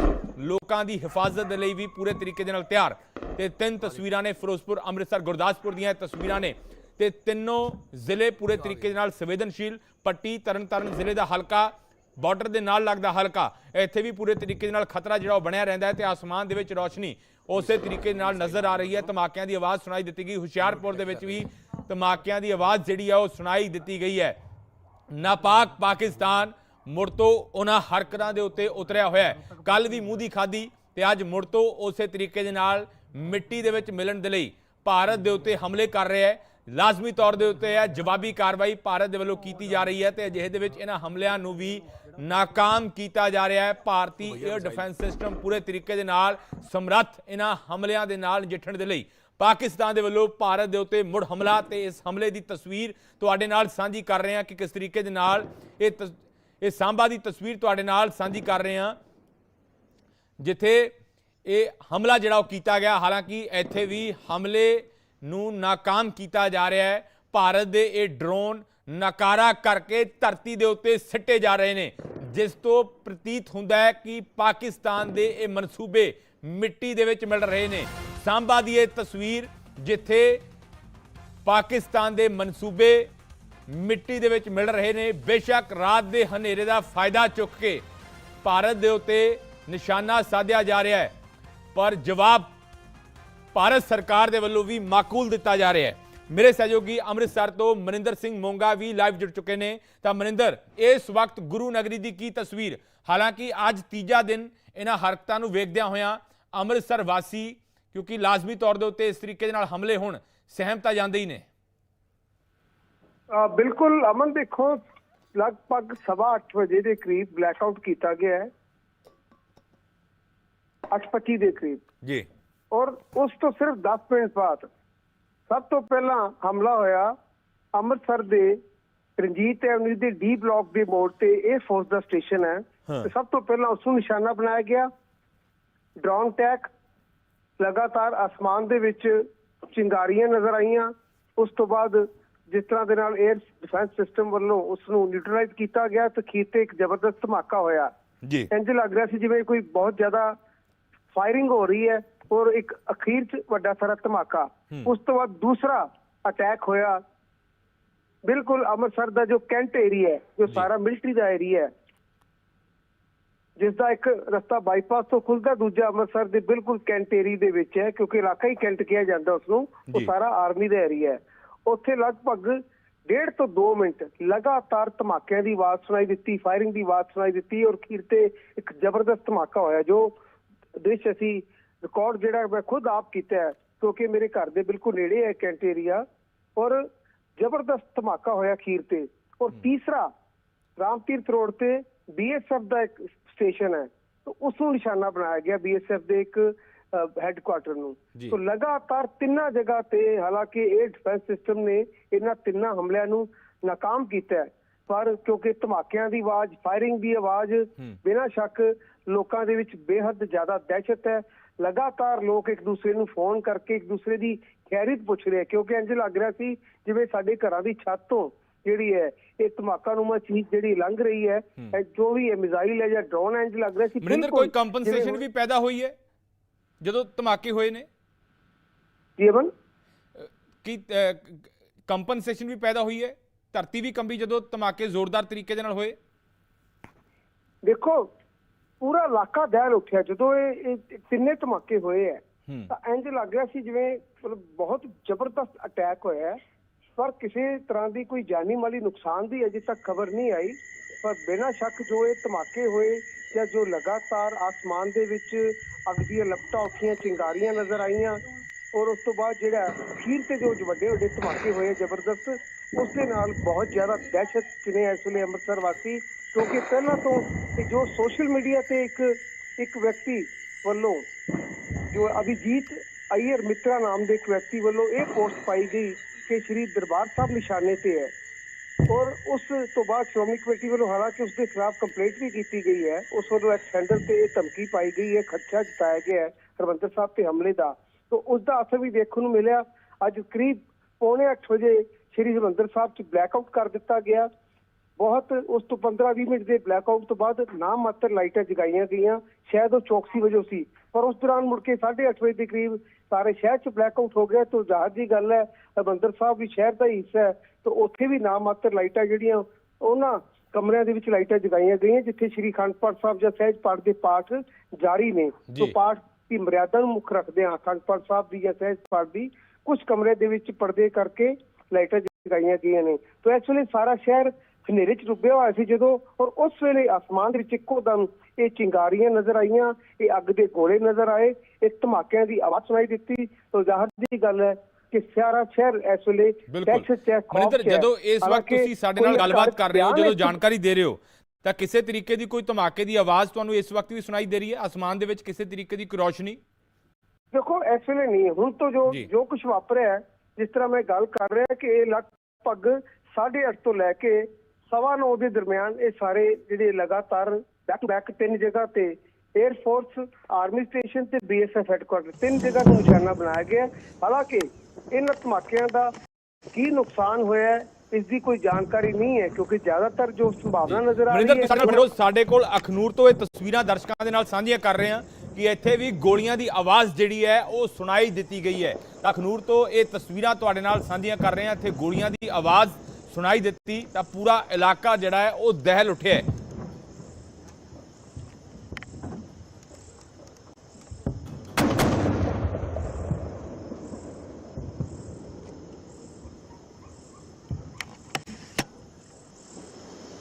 ਲੋਕਾਂ ਦੀ ਹਿਫਾਜ਼ਤ ਦੇ ਲਈ ਵੀ ਪੂਰੇ ਤਰੀਕੇ ਦੇ ਨਾਲ ਤਿਆਰ। ਤੇ ਤਿੰਨ ਤਸਵੀਰਾਂ ਨੇ ਫਿਰੋਜ਼ਪੁਰ ਅੰਮ੍ਰਿਤਸਰ ਗੁਰਦਾਸਪੁਰ ਦੀਆਂ ਤਸਵੀਰਾਂ ਨੇ। ਤੇ ਤਿੰਨੋਂ ਜ਼ਿਲ੍ਹੇ ਪੂਰੇ ਤਰੀਕੇ ਦੇ ਨਾਲ ਸੰਵੇਦਨਸ਼ੀਲ। ਪੱਟੀ ਤਰਨਤਾਰਨ ਜ਼ਿਲ੍ਹੇ ਦਾ ਹਲਕਾ ਬਾਰਡਰ ਦੇ ਨਾਲ ਲੱਗਦਾ ਹਲਕਾ। ਇੱਥੇ ਵੀ ਪੂਰੇ ਤਰੀਕੇ ਦੇ ਨਾਲ ਖਤਰਾ ਜਿਹੜਾ ਉਹ ਬਣਿਆ ਰਹਿੰਦਾ ਹੈ ਤੇ ਆਸਮਾਨ ਦੇ ਵਿੱਚ ਰੌਸ਼ਨੀ ਉਸੇ ਤਰੀਕੇ ਦੇ ਨਾਲ ਨਜ਼ਰ ਆ ਰਹੀ ਹੈ। ਧਮਾਕਿਆਂ ਦੀ ਆਵਾਜ਼ ਸੁਣਾਈ ਦਿੱਤੀ ਗਈ। ਹੁਸ਼ਿਆਰਪੁਰ ਦੇ ਵਿੱਚ ਵੀ ਧਮਾਕਿਆਂ ਦੀ ਆਵਾਜ਼ ਜਿਹੜੀ ਆ ਉਹ ਸੁਣਾਈ ਦਿੱਤੀ ਗਈ ਹੈ। ਨਾਪਾਕ ਪਾਕਿਸਤਾਨ ਮੁੜ ਤੋਂ ਉਹਨਾਂ ਹਰਕਤਾਂ ਦੇ ਉੱਤੇ ਉਤਰਿਆ ਹੋਇਆ ਹੈ। ਕੱਲ ਵੀ ਮੂੰਹ ਦੀ ਖਾਦੀ ਤੇ ਅੱਜ ਮੁੜ ਤੋਂ ਉਸੇ ਤਰੀਕੇ ਦੇ ਨਾਲ ਮਿੱਟੀ ਦੇ ਵਿੱਚ ਮਿਲਣ ਦੇ ਲਈ ਭਾਰਤ ਦੇ ਉੱਤੇ ਹਮਲੇ ਕਰ ਰਿਹਾ ਹੈ। ਲਾਜ਼ਮੀ ਤੌਰ ਦੇ ਉੱਤੇ ਹੈ ਜਵਾਬੀ ਕਾਰਵਾਈ ਭਾਰਤ ਦੇ ਵੱਲੋਂ ਕੀਤੀ ਜਾ ਰਹੀ ਹੈ ਤੇ ਅਜਿਹੇ ਦੇ ਵਿੱਚ ਇਹਨਾਂ ਹਮਲਿਆਂ ਨੂੰ ਵੀ ਨਾਕਾਮ ਕੀਤਾ ਜਾ ਰਿਹਾ ਹੈ। ਭਾਰਤੀ 에ਅਰ ਡਿਫੈਂਸ ਸਿਸਟਮ ਪੂਰੇ ਤਰੀਕੇ ਦੇ ਨਾਲ ਸਮਰੱਥ ਇਹਨਾਂ ਹਮਲਿਆਂ ਦੇ ਨਾਲ ਨਜਿੱਠਣ ਦੇ ਲਈ। ਪਾਕਿਸਤਾਨ ਦੇ ਵੱਲੋਂ ਭਾਰਤ ਦੇ ਉੱਤੇ ਮੁੜ ਹਮਲਾ ਤੇ ਇਸ ਹਮਲੇ ਦੀ ਤਸਵੀਰ ਤੁਹਾਡੇ ਨਾਲ ਸਾਂਝੀ ਕਰ ਰਹੇ ਹਾਂ ਕਿ ਕਿਸ ਤਰੀਕੇ ਦੇ ਨਾਲ ਇਹ ਇਹ ਸਾਂਭਾ ਦੀ ਤਸਵੀਰ ਤੁਹਾਡੇ ਨਾਲ ਸਾਂਝੀ ਕਰ ਰਹੇ ਹਾਂ। ਜਿੱਥੇ ਇਹ ਹਮਲਾ ਜਿਹੜਾ ਉਹ ਕੀਤਾ ਗਿਆ ਹਾਲਾਂਕਿ ਇੱਥੇ ਵੀ ਹਮਲੇ ਨੂੰ ਨਾਕਾਮ ਕੀਤਾ ਜਾ ਰਿਹਾ ਹੈ। ਭਾਰਤ ਦੇ ਇਹ ਡਰੋਨ ਨਕਾਰਾ ਕਰਕੇ ਧਰਤੀ ਦੇ ਉੱਤੇ ਸਿੱਟੇ ਜਾ ਰਹੇ ਨੇ। ਜਿਸ ਤੋਂ ਪ੍ਰਤੀਤ ਹੁੰਦਾ ਹੈ ਕਿ ਪਾਕਿਸਤਾਨ ਦੇ ਇਹ ਮਨਸੂਬੇ ਮਿੱਟੀ ਦੇ ਵਿੱਚ ਮਿਲ ਰਹੇ ਨੇ। ਸਾਂਬਾ ਦੀ ਇਹ ਤਸਵੀਰ ਜਿੱਥੇ ਪਾਕਿਸਤਾਨ ਦੇ ਮਨਸੂਬੇ ਮਿੱਟੀ ਦੇ ਵਿੱਚ ਮਿਲ ਰਹੇ ਨੇ, ਬੇਸ਼ੱਕ ਰਾਤ ਦੇ ਹਨੇਰੇ ਦਾ ਫਾਇਦਾ ਚੁੱਕ ਕੇ ਭਾਰਤ ਦੇ ਉੱਤੇ ਨਿਸ਼ਾਨਾ ਸਾਧਿਆ ਜਾ ਰਿਹਾ ਹੈ। ਪਰ ਜਵਾਬ ਭਾਰਤ ਸਰਕਾਰ ਦੇ ਵੱਲੋਂ ਵੀ ਮਾਕੂਲ ਦਿੱਤਾ ਜਾ ਰਿਹਾ ਹੈ। ਮੇਰੇ ਸਹਿਯੋਗੀ ਅੰਮ੍ਰਿਤਸਰ ਤੋਂ ਮਨਿੰਦਰ ਸਿੰਘ ਮੋਂਗਾ ਵੀ ਲਾਈਵ ਜੁੜ ਚੁੱਕੇ ਨੇ। ਤਾਂ ਮਨਿੰਦਰ ਇਸ ਵਕਤ ਗੁਰੂ ਨਗਰੀ ਦੀ ਕੀ ਤਸਵੀਰ? ਹਾਲਾਂਕਿ ਅੱਜ ਤੀਜਾ ਦਿਨ ਇਹਨਾਂ ਹਰਕਤਾਂ ਨੂੰ ਵੇਖਦਿਆਂ ਹੋਇਆਂ ਅੰਮ੍ਰਿਤਸਰ ਵਾਸੀ ਕਿਉਂਕਿ ਲਾਜ਼ਮੀ ਤੌਰ ਦੇ ਉੱਤੇ ਇਸ ਤਰੀਕੇ ਦੇ ਨਾਲ ਹਮਲੇ ਹੋਣ ਸਹਿਮ ਤਾਂ ਜਾਂਦੇ ਹੀ ਨੇ। ਬਿਲਕੁਲ ਅਮਨ ਦੇਖੋ ਲਗਭਗ ਸਵਾ ਅੱਠ ਵਜੇ ਦੇ ਕਰੀਬ ਬਲੈਕਆਊਟ ਕੀਤਾ ਗਿਆ ਹੈ। 8:25 ਦੇ ਕਰੀਬ। ਜੀ। ਔਰ ਉਸ ਤੋਂ ਸਿਰਫ 10 ਮਿੰਟ ਬਾਅਦ ਸਭ ਤੋਂ ਪਹਿਲਾਂ ਹਮਲਾ ਹੋਇਆ ਅੰਮ੍ਰਿਤਸਰ ਦੇ ਰਣਜੀਤ ਐਵਨਿਊ ਦੇ ਡੀ ਬਲਾਕ ਦੇ ਮੋੜ ਤੇ ਇਹ ਫੋਰਸ ਦਾ ਸਟੇਸ਼ਨ ਹੈ। ਤੇ ਸਭ ਤੋਂ ਪਹਿਲਾਂ ਉਸ ਨੂੰ ਨਿਸ਼ਾਨਾ ਬਣਾਇਆ ਗਿਆ। ਡਰੋਨ ਅਟੈਕ ਲਗਾਤਾਰ ਅਸਮਾਨ ਦੇ ਵਿੱਚ ਚਿੰਗਾਰੀਆਂ ਨਜ਼ਰ ਆਈਆਂ। ਉਸ ਤੋਂ ਬਾਅਦ ਜਿਸ ਤਰ੍ਹਾਂ ਦੇ ਨਾਲ 에ਅਰ ਡਿਫੈਂਸ ਸਿਸਟਮ ਵੱਲੋਂ ਉਸ ਨੂੰ ਨਿਊਟਰਲਾਈਜ਼ ਕੀਤਾ ਗਿਆ ਤੇ ਅਖੀਰ ਤੇ ਇੱਕ ਜ਼ਬਰਦਸਤ ਧਮਾਕਾ ਹੋਇਆ। ਜੀ। ਇੰਜ ਲੱਗ ਰਿਹਾ ਸੀ ਜਿਵੇਂ ਕੋਈ ਬਹੁਤ ਜ਼ਿਆਦਾ ਫਾਇਰਿੰਗ ਹੋ ਰਹੀ ਹੈ ਔਰ ਇੱਕ ਅਖੀਰ ਚ ਵੱਡਾ ਸਾਰਾ ਧਮਾਕਾ। ਉਸ ਤੋਂ ਬਾਅਦ ਦੂਸਰਾ ਅਟੈਕ ਹੋਇਆ ਬਿਲਕੁਲ ਅੰਮ੍ਰਿਤਸਰ ਦਾ ਜੋ ਕੈਂਟ ਏਰੀਆ ਹੈ ਜੋ ਸਾਰਾ ਮਿਲਟਰੀ ਦਾ ਏਰੀਆ ਹੈ ਜਿਸ ਦਾ ਇੱਕ ਰਸਤਾ ਬਾਈਪਾਸ ਤੋਂ ਖੁੱਲਦਾ ਦੂਜਾ ਅੰਮ੍ਰਿਤਸਰ ਦੇ ਬਿਲਕੁਲ ਕੈਂਟ ਏਰੀਆ ਦੇ ਵਿੱਚ ਹੈ ਕਿਉਂਕਿ ਇਲਾਕਾ ਹੀ ਕੈਂਟ ਕਿਹਾ ਜਾਂਦਾ ਉਸ ਨੂੰ ਉਹ। ਸਾਰਾ ਆਰਮੀ ਦਾ ਏਰੀਆ ਹੈ ਉੱਥੇ ਲਗਭਗ ਡੇਢ ਤੋਂ 2 ਮਿੰਟ ਲਗਾਤਾਰ ਧਮਾਕਿਆਂ ਦੀ ਆਵਾਜ਼ ਸੁਣਾਈ ਦਿੱਤੀ ਫਾਇਰਿੰਗ ਦੀ ਆਵਾਜ਼ ਸੁਣਾਈ ਦਿੱਤੀ ਔਰ ਅਖੀਰ ਤੇ ਇੱਕ ਜ਼ਬਰਦਸਤ ਧਮਾਕਾ ਹੋਇਆ ਜੋ ਦ੍ਰਿਸ਼ ਅਸੀਂ ਰਿਕਾਰਡ ਜਿਹੜਾ ਮੈਂ ਖੁਦ ਆਪ ਕੀਤਾ ਹੈ ਕਿਉਂਕਿ ਮੇਰੇ ਘਰ ਦੇ ਬਿਲਕੁਲ ਨੇੜੇ ਹੈ ਕੈਂਟ ਏਰੀਆ ਔਰ ਜ਼ਬਰਦਸਤ ਧਮਾਕਾ ਹੋਇਆ ਅਖੀਰ ਤੇ। ਔਰ ਤੀਸਰਾ ਰਾਮ ਤੀਰਥ ਰੋਡ ਤੇ ਬੀਐਸਐਫ ਦਾ ਇੱਕ ਸਟੇਸ਼ਨ ਹੈ ਤਾਂ ਉਸ ਨੂੰ ਨਿਸ਼ਾਨਾ ਬਣਾਇਆ ਗਿਆ ਬੀਐਸਐਫ ਦੇ ਇੱਕ ਹੈੱਡਕੁਆਟਰ ਨੂੰ। ਤਾਂ ਲਗਾਤਾਰ ਤਿੰਨਾਂ ਜਗ੍ਹਾ ਤੇ ਹਾਲਾਂਕਿ ਇਹ ਡਿਫੈਂਸ ਸਿਸਟਮ ਨੇ ਇਹਨਾਂ ਤਿੰਨਾਂ ਹਮਲਿਆਂ ਨੂੰ ਨਾਕਾਮ ਕੀਤਾ ਹੈ। ਪਰ ਕਿਉਂਕਿ ਧਮਾਕਿਆਂ ਦੀ ਆਵਾਜ਼ ਫਾਇਰਿੰਗ ਦੀ ਆਵਾਜ਼ ਬਿਨਾਂ ਸ਼ੱਕ ਲੋਕਾਂ ਦੇ ਵਿੱਚ ਬੇਹੱਦ ਜ਼ਿਆਦਾ ਦਹਿਸ਼ਤ ਹੈ। ਲਗਾਤਾਰ ਲੋਕ ਇੱਕ ਦੂਸਰੇ ਨੂੰ ਫੋਨ ਕਰਕੇ ਇੱਕ ਦੂਸਰੇ ਦੀ ਖੈਰਿਤ ਪੁੱਛ ਰਹੇ ਕਿਉਂਕਿ ਇੰਜ ਲੱਗ ਰਿਹਾ ਸੀ ਜਿਵੇਂ ਸਾਡੇ ਘਰਾਂ ਦੀ ਛੱਤ ਤੋਂ ਜਿਹੜੀ ਹੈ ਇਹ ਧਮਾਕਾ ਨੂਮਾ ਚੀਜ਼ ਜਿਹੜੀ ਲੰਘ ਰਹੀ ਹੈ ਇਹ ਜੋ ਵੀ ਹੈ ਮਿਜ਼ਾਈਲ ਹੈ ਜਾਂ ਡਰੋਨ ਹੈ ਇੰਜ ਲੱਗ ਰਿਹਾ ਸੀ। ਮਨਿੰਦਰ ਕੋਈ ਕੰਪਨਸੇਸ਼ਨ ਵੀ ਪੈਦਾ ਹੋਈ ਹੈ? ਜਦੋਂ ਧਮਾਕੇ ਹੋਏ ਨੇ? ਕੀ ਕੰਪਨਸੇਸ਼ਨ ਵੀ ਪੈਦਾ ਹੋਈ ਹੈ? ਧਰਤੀ ਵੀ ਕੰਬੀ ਜਦੋਂ ਧਮਾਕੇ ਜ਼ੋਰਦਾਰ ਤਰੀਕੇ ਦੇ ਨਾਲ ਹੋਏ? ਦੇਖੋ ਪੂਰਾ ਇਲਾਕਾ ਦਹਿਲ ਉੱਠਿਆ। ਜਦੋਂ ਇਹ ਇਹ ਤਿੰਨੇ ਧਮਾਕੇ ਹੋਏ ਹੂੰ। ਤਾਂ ਇੰਜ ਲੱਗ ਰਿਹਾ ਸੀ ਜਿਵੇਂ ਮਤਲਬ ਬਹੁਤ ਜ਼ਬਰਦਸਤ ਅਟੈਕ ਹੋਇਆ ਹੈ ਪਰ ਕਿਸੇ ਤਰ੍ਹਾਂ ਦੀ ਕੋਈ ਜਾਨੀ ਮਾਲੀ ਨੁਕਸਾਨ ਦੀ ਅਜੇ ਤੱਕ ਖਬਰ ਨਹੀਂ ਆਈ। ਪਰ ਬਿਨਾਂ ਸ਼ੱਕ ਜੋ ਇਹ ਧਮਾਕੇ ਹੋਏ ਜਾਂ ਜੋ ਲਗਾਤਾਰ ਆਸਮਾਨ ਦੇ ਵਿੱਚ ਅੱਗ ਦੀਆਂ ਲਪਟਾਂ ਉੱਠੀਆਂ ਚਿੰਗਾਰੀਆਂ ਨਜ਼ਰ ਆਈਆਂ ਔਰ ਉਸ ਤੋਂ ਬਾਅਦ ਜਿਹੜਾ ਅਖੀਰ ਤੇ ਜੋ ਵੱਡੇ ਵੱਡੇ ਧਮਾਕੇ ਹੋਏ ਜ਼ਬਰਦਸਤ ਉਸ ਦੇ ਨਾਲ ਬਹੁਤ ਜ਼ਿਆਦਾ ਦਹਿਸ਼ਤ ਚ ਇਸ ਵੇਲੇ ਅੰਮ੍ਰਿਤਸਰ ਵਾਸੀ? ਕਿਉਂਕਿ ਪਹਿਲਾਂ ਤੋਂ ਇਹ ਜੋ ਸੋਸ਼ਲ ਮੀਡੀਆ ਤੇ ਇੱਕ ਇੱਕ ਵਿਅਕਤੀ ਵੱਲੋਂ ਜੋ ਅਭਿਜੀਤ ਅਈਅਰ ਮਿੱਤਰਾ ਨਾਮ ਦੇ ਇੱਕ ਵਿਅਕਤੀ ਵੱਲੋਂ ਇਹ ਪੋਸਟ ਪਾਈ ਗਈ ਕਿ ਸ਼੍ਰੀ ਦਰਬਾਰ ਸਾਹਿਬ ਨਿਸ਼ਾਨੇ ਤੇ ਹੈ ਔਰ ਉਸ ਤੋਂ ਬਾਅਦ ਸ਼੍ਰੋਮਣੀ ਕਮੇਟੀ ਵੱਲੋਂ ਹਾਲਾਂਕਿ ਉਸ ਦੇ ਖਿਲਾਫ ਕੰਪਲੇਂਟ ਵੀ ਕੀਤੀ ਗਈ ਹੈ, ਉਸ ਵੱਲੋਂ ਇੱਕ ਸੈਂਡਲ ਤੇ ਇਹ ਧਮਕੀ ਪਾਈ ਗਈ ਹੈ, ਖਦਸ਼ਾ ਜਤਾਇਆ ਗਿਆ ਹੈ ਹਰਮੰਦਰ ਸਾਹਿਬ ਤੇ ਹਮਲੇ ਦਾ। ਤੋਂ ਉਸ ਦਾ ਅਸਰ ਵੀ ਦੇਖਣ ਨੂੰ ਮਿਲਿਆ। ਅੱਜ ਕਰੀਬ ਪੌਣੇ 8 ਵਜੇ ਸ੍ਰੀ ਹਰਿਮੰਦਰ ਸਾਹਿਬ 'ਚ ਬਲੈਕਆਊਟ ਕਰ ਦਿੱਤਾ ਗਿਆ। ਬਹੁਤ ਉਸ ਤੋਂ 15-20 ਮਿੰਟ ਦੇ ਬਲੈਕਆਊਟ ਤੋਂ ਬਾਅਦ ਨਾਮ ਮਾਤਰ ਲਾਈਟਾਂ ਜਗਾਈਆਂ ਗਈਆਂ। ਸ਼ਾਇਦ ਉਹ ਚੌਕਸੀ ਵਜੋਂ ਸੀ। ਪਰ ਉਸ ਦੌਰਾਨ ਮੁੜ ਕੇ 8:30 ਵਜੇ ਦੇ ਕਰੀਬ ਸਾਰੇ ਸ਼ਹਿਰ 'ਚ ਬਲੈਕਆਊਟ ਹੋ ਗਿਆ ਤੋਂ ਜ਼ਾਹਰ ਦੀ ਗੱਲ ਹੈ ਹਰਿਮੰਦਰ ਸਾਹਿਬ ਵੀ ਸ਼ਹਿਰ ਦਾ ਹੀ ਹਿੱਸਾ ਹੈ। ਤਾਂ ਉੱਥੇ ਵੀ ਨਾਮ ਮਾਤਰ ਲਾਈਟਾਂ ਜਿਹੜੀਆਂ ਉਹਨਾਂ ਕਮਰਿਆਂ ਦੇ ਵਿੱਚ ਲਾਈਟਾਂ ਜਗਾਈਆਂ ਗਈਆਂ ਜਿੱਥੇ ਸ੍ਰੀ ਅਖੰਡ ਪਾਠ ਸਾਹਿਬ ਜਾਂ ਸਹਿਜ ਪਾਠ ਦੇ ਪਾਠ ਜਾਰੀ ਨੇ। ਤੋਂ ਪਾਠ ਦੀ ਮਰਿਆਦਾ ਨੂੰ ਮੁੱਖ ਰੱਖਦੇ ਹਾਂ ਅਖੰਡ ਪਾਠ ਸਾਹਿਬ ਦੀ ਜਾਂ ਸਹਿਜ ਪਾਠ ਦੀ ਕੁਝ ਕਮਰੇ ਦੇ ਵਿੱਚ ਪਰਦੇ ਕਰਕੇ ਲਾਈਟਾਂ ਜਗਾਈਆਂ ਗਈਆਂ ਨੇ। ਤੋਂ ਇਸ ਵੇਲੇ ਸਾਰਾ ਸ਼ਹਿਰ ਹਨੇਰੇ 'ਚ ਡੁੱਬਿਆ ਹੋਇਆ ਸੀ ਜਦੋਂ ਔਰ ਉਸ ਵੇਲੇ ਆਸਮਾਨ ਦੇ ਵਿੱਚ ਇੱਕੋ ਦਮ ਇਹ ਚਿੰਗਾਰੀਆਂ ਨਜ਼ਰ ਆਈਆਂ ਇਹ ਅੱਗ ਦੇ ਗੋਲੇ ਨਜ਼ਰ ਆਏ ਇਹ ਧਮਾਕਿਆਂ ਦੀ ਆਵਾਜ਼ ਸੁਣਾਈ ਦਿੱਤੀ। ਤੋਂ ਜ਼ਾਹਰ ਦੀ ਗੱਲ ਹੈ ਕਿ ਸਾਰਾ ਸ਼ਹਿਰ ਇਸ ਵੇਲੇ ਬਿਲਕੁਲ। ਦਹਿਸ਼ਤ 'ਚ ਹੈ, ਖੌਫ ਮਨਿੰਦਰ। ਜਦੋਂ ਇਸ ਵਕਤ ਤੁਸੀਂ ਸਾਡੇ ਨਾਲ ਗੱਲਬਾਤ ਕਰ ਰਹੇ ਹੋ ਜਦੋਂ ਜਾਣਕਾਰੀ ਦੇ ਰਹੇ ਹੋ ਤਾਂ ਕਿਸੇ ਤਰੀਕੇ ਦੀ ਕੋਈ ਧਮਾਕੇ ਦੀ ਆਵਾਜ਼ ਤੁਹਾਨੂੰ ਇਸ ਵਕਤ ਵੀ ਸੁਣਾਈ ਦੇ ਰਹੀ ਹੈ? ਅਸਮਾਨ ਦੇ ਵਿੱਚ ਕਿਸੇ ਤਰੀਕੇ ਦੀ ਕੋਈ ਰੌਸ਼ਨੀ? ਦੇਖੋ ਇਸ ਵੇਲੇ ਨਹੀਂ। ਹੁਣ ਤੋਂ ਜੀ। ਜੋ। ਕੁਝ ਵਾਪਰਿਆ ਹੈ, ਜਿਸ ਤਰ੍ਹਾਂ ਮੈਂ ਗੱਲ ਕਰ ਰਿਹਾ ਕਿ ਇਹ ਲਗਭਗ 8:30 ਤੋਂ ਲੈ ਕੇ ਸਵਾ ਨੌ ਦੇ ਦਰਮਿਆਨ ਇਹ ਸਾਰੇ ਜਿਹੜੇ ਲਗਾਤਾਰ ਬੈਕ ਟੂ ਬੈਕ ਤਿੰਨ ਜਗ੍ਹਾ ਤੇ 에ਅਰ ਫੋਰਸ ਆਰਮੀ ਸਟੇਸ਼ਨ ਤੇ ਬੀਐਸਐਫ ਹੈੱਡਕੁਆਰਟਰ ਤਿੰਨ ਜਗ੍ਹਾ ਨੂੰ ਨਿਸ਼ਾਨਾ ਬਣਾਇਆ ਗਿਆ। ਹਾਲਾਂਕਿ ਇਹਨਾਂ ਧਮਾਕਿਆਂ ਦਾ ਕੀ ਨੁਕਸਾਨ ਹੋਇਆ ਹੈ, ਇਸ ਦੀ ਕੋਈ ਜਾਣਕਾਰੀ ਨਹੀਂ ਹੈ ਕਿਉਂਕਿ ਜ਼ਿਆਦਾਤਰ ਜੋ ਸੰਭਾਵਨਾ ਨਜ਼ਰ ਆ ਰਹੀ ਹੈ ਸਾਡੇ ਕੋਲ ਅਖਨੂਰ ਤੋਂ ਇਹ ਤਸਵੀਰਾਂ ਦਰਸ਼ਕਾਂ ਦੇ ਨਾਲ ਸਾਂਝੀਆਂ ਕਰ ਰਹੇ ਹਾਂ ਕਿ ਇੱਥੇ ਵੀ ਗੋਲੀਆਂ ਦੀ ਆਵਾਜ਼ ਜਿਹੜੀ ਹੈ, ਉਹ ਸੁਣਾਈ ਦਿੱਤੀ ਗਈ ਹੈ। ਤਾਂ ਅਖਨੂਰ ਤੋਂ ਇਹ ਤਸਵੀਰਾਂ ਤੁਹਾਡੇ ਨਾਲ ਸਾਂਝੀਆਂ ਕਰ ਰਹੇ ਹਾਂ। ਇੱਥੇ ਗੋਲੀਆਂ ਦੀ ਆਵਾਜ਼ ਸੁਣਾਈ ਦਿੱਤੀ ਤਾਂ ਪੂਰਾ ਇਲਾਕਾ ਜਿਹੜਾ ਹੈ, ਉਹ ਦਹਿਲ ਉੱਠਿਆ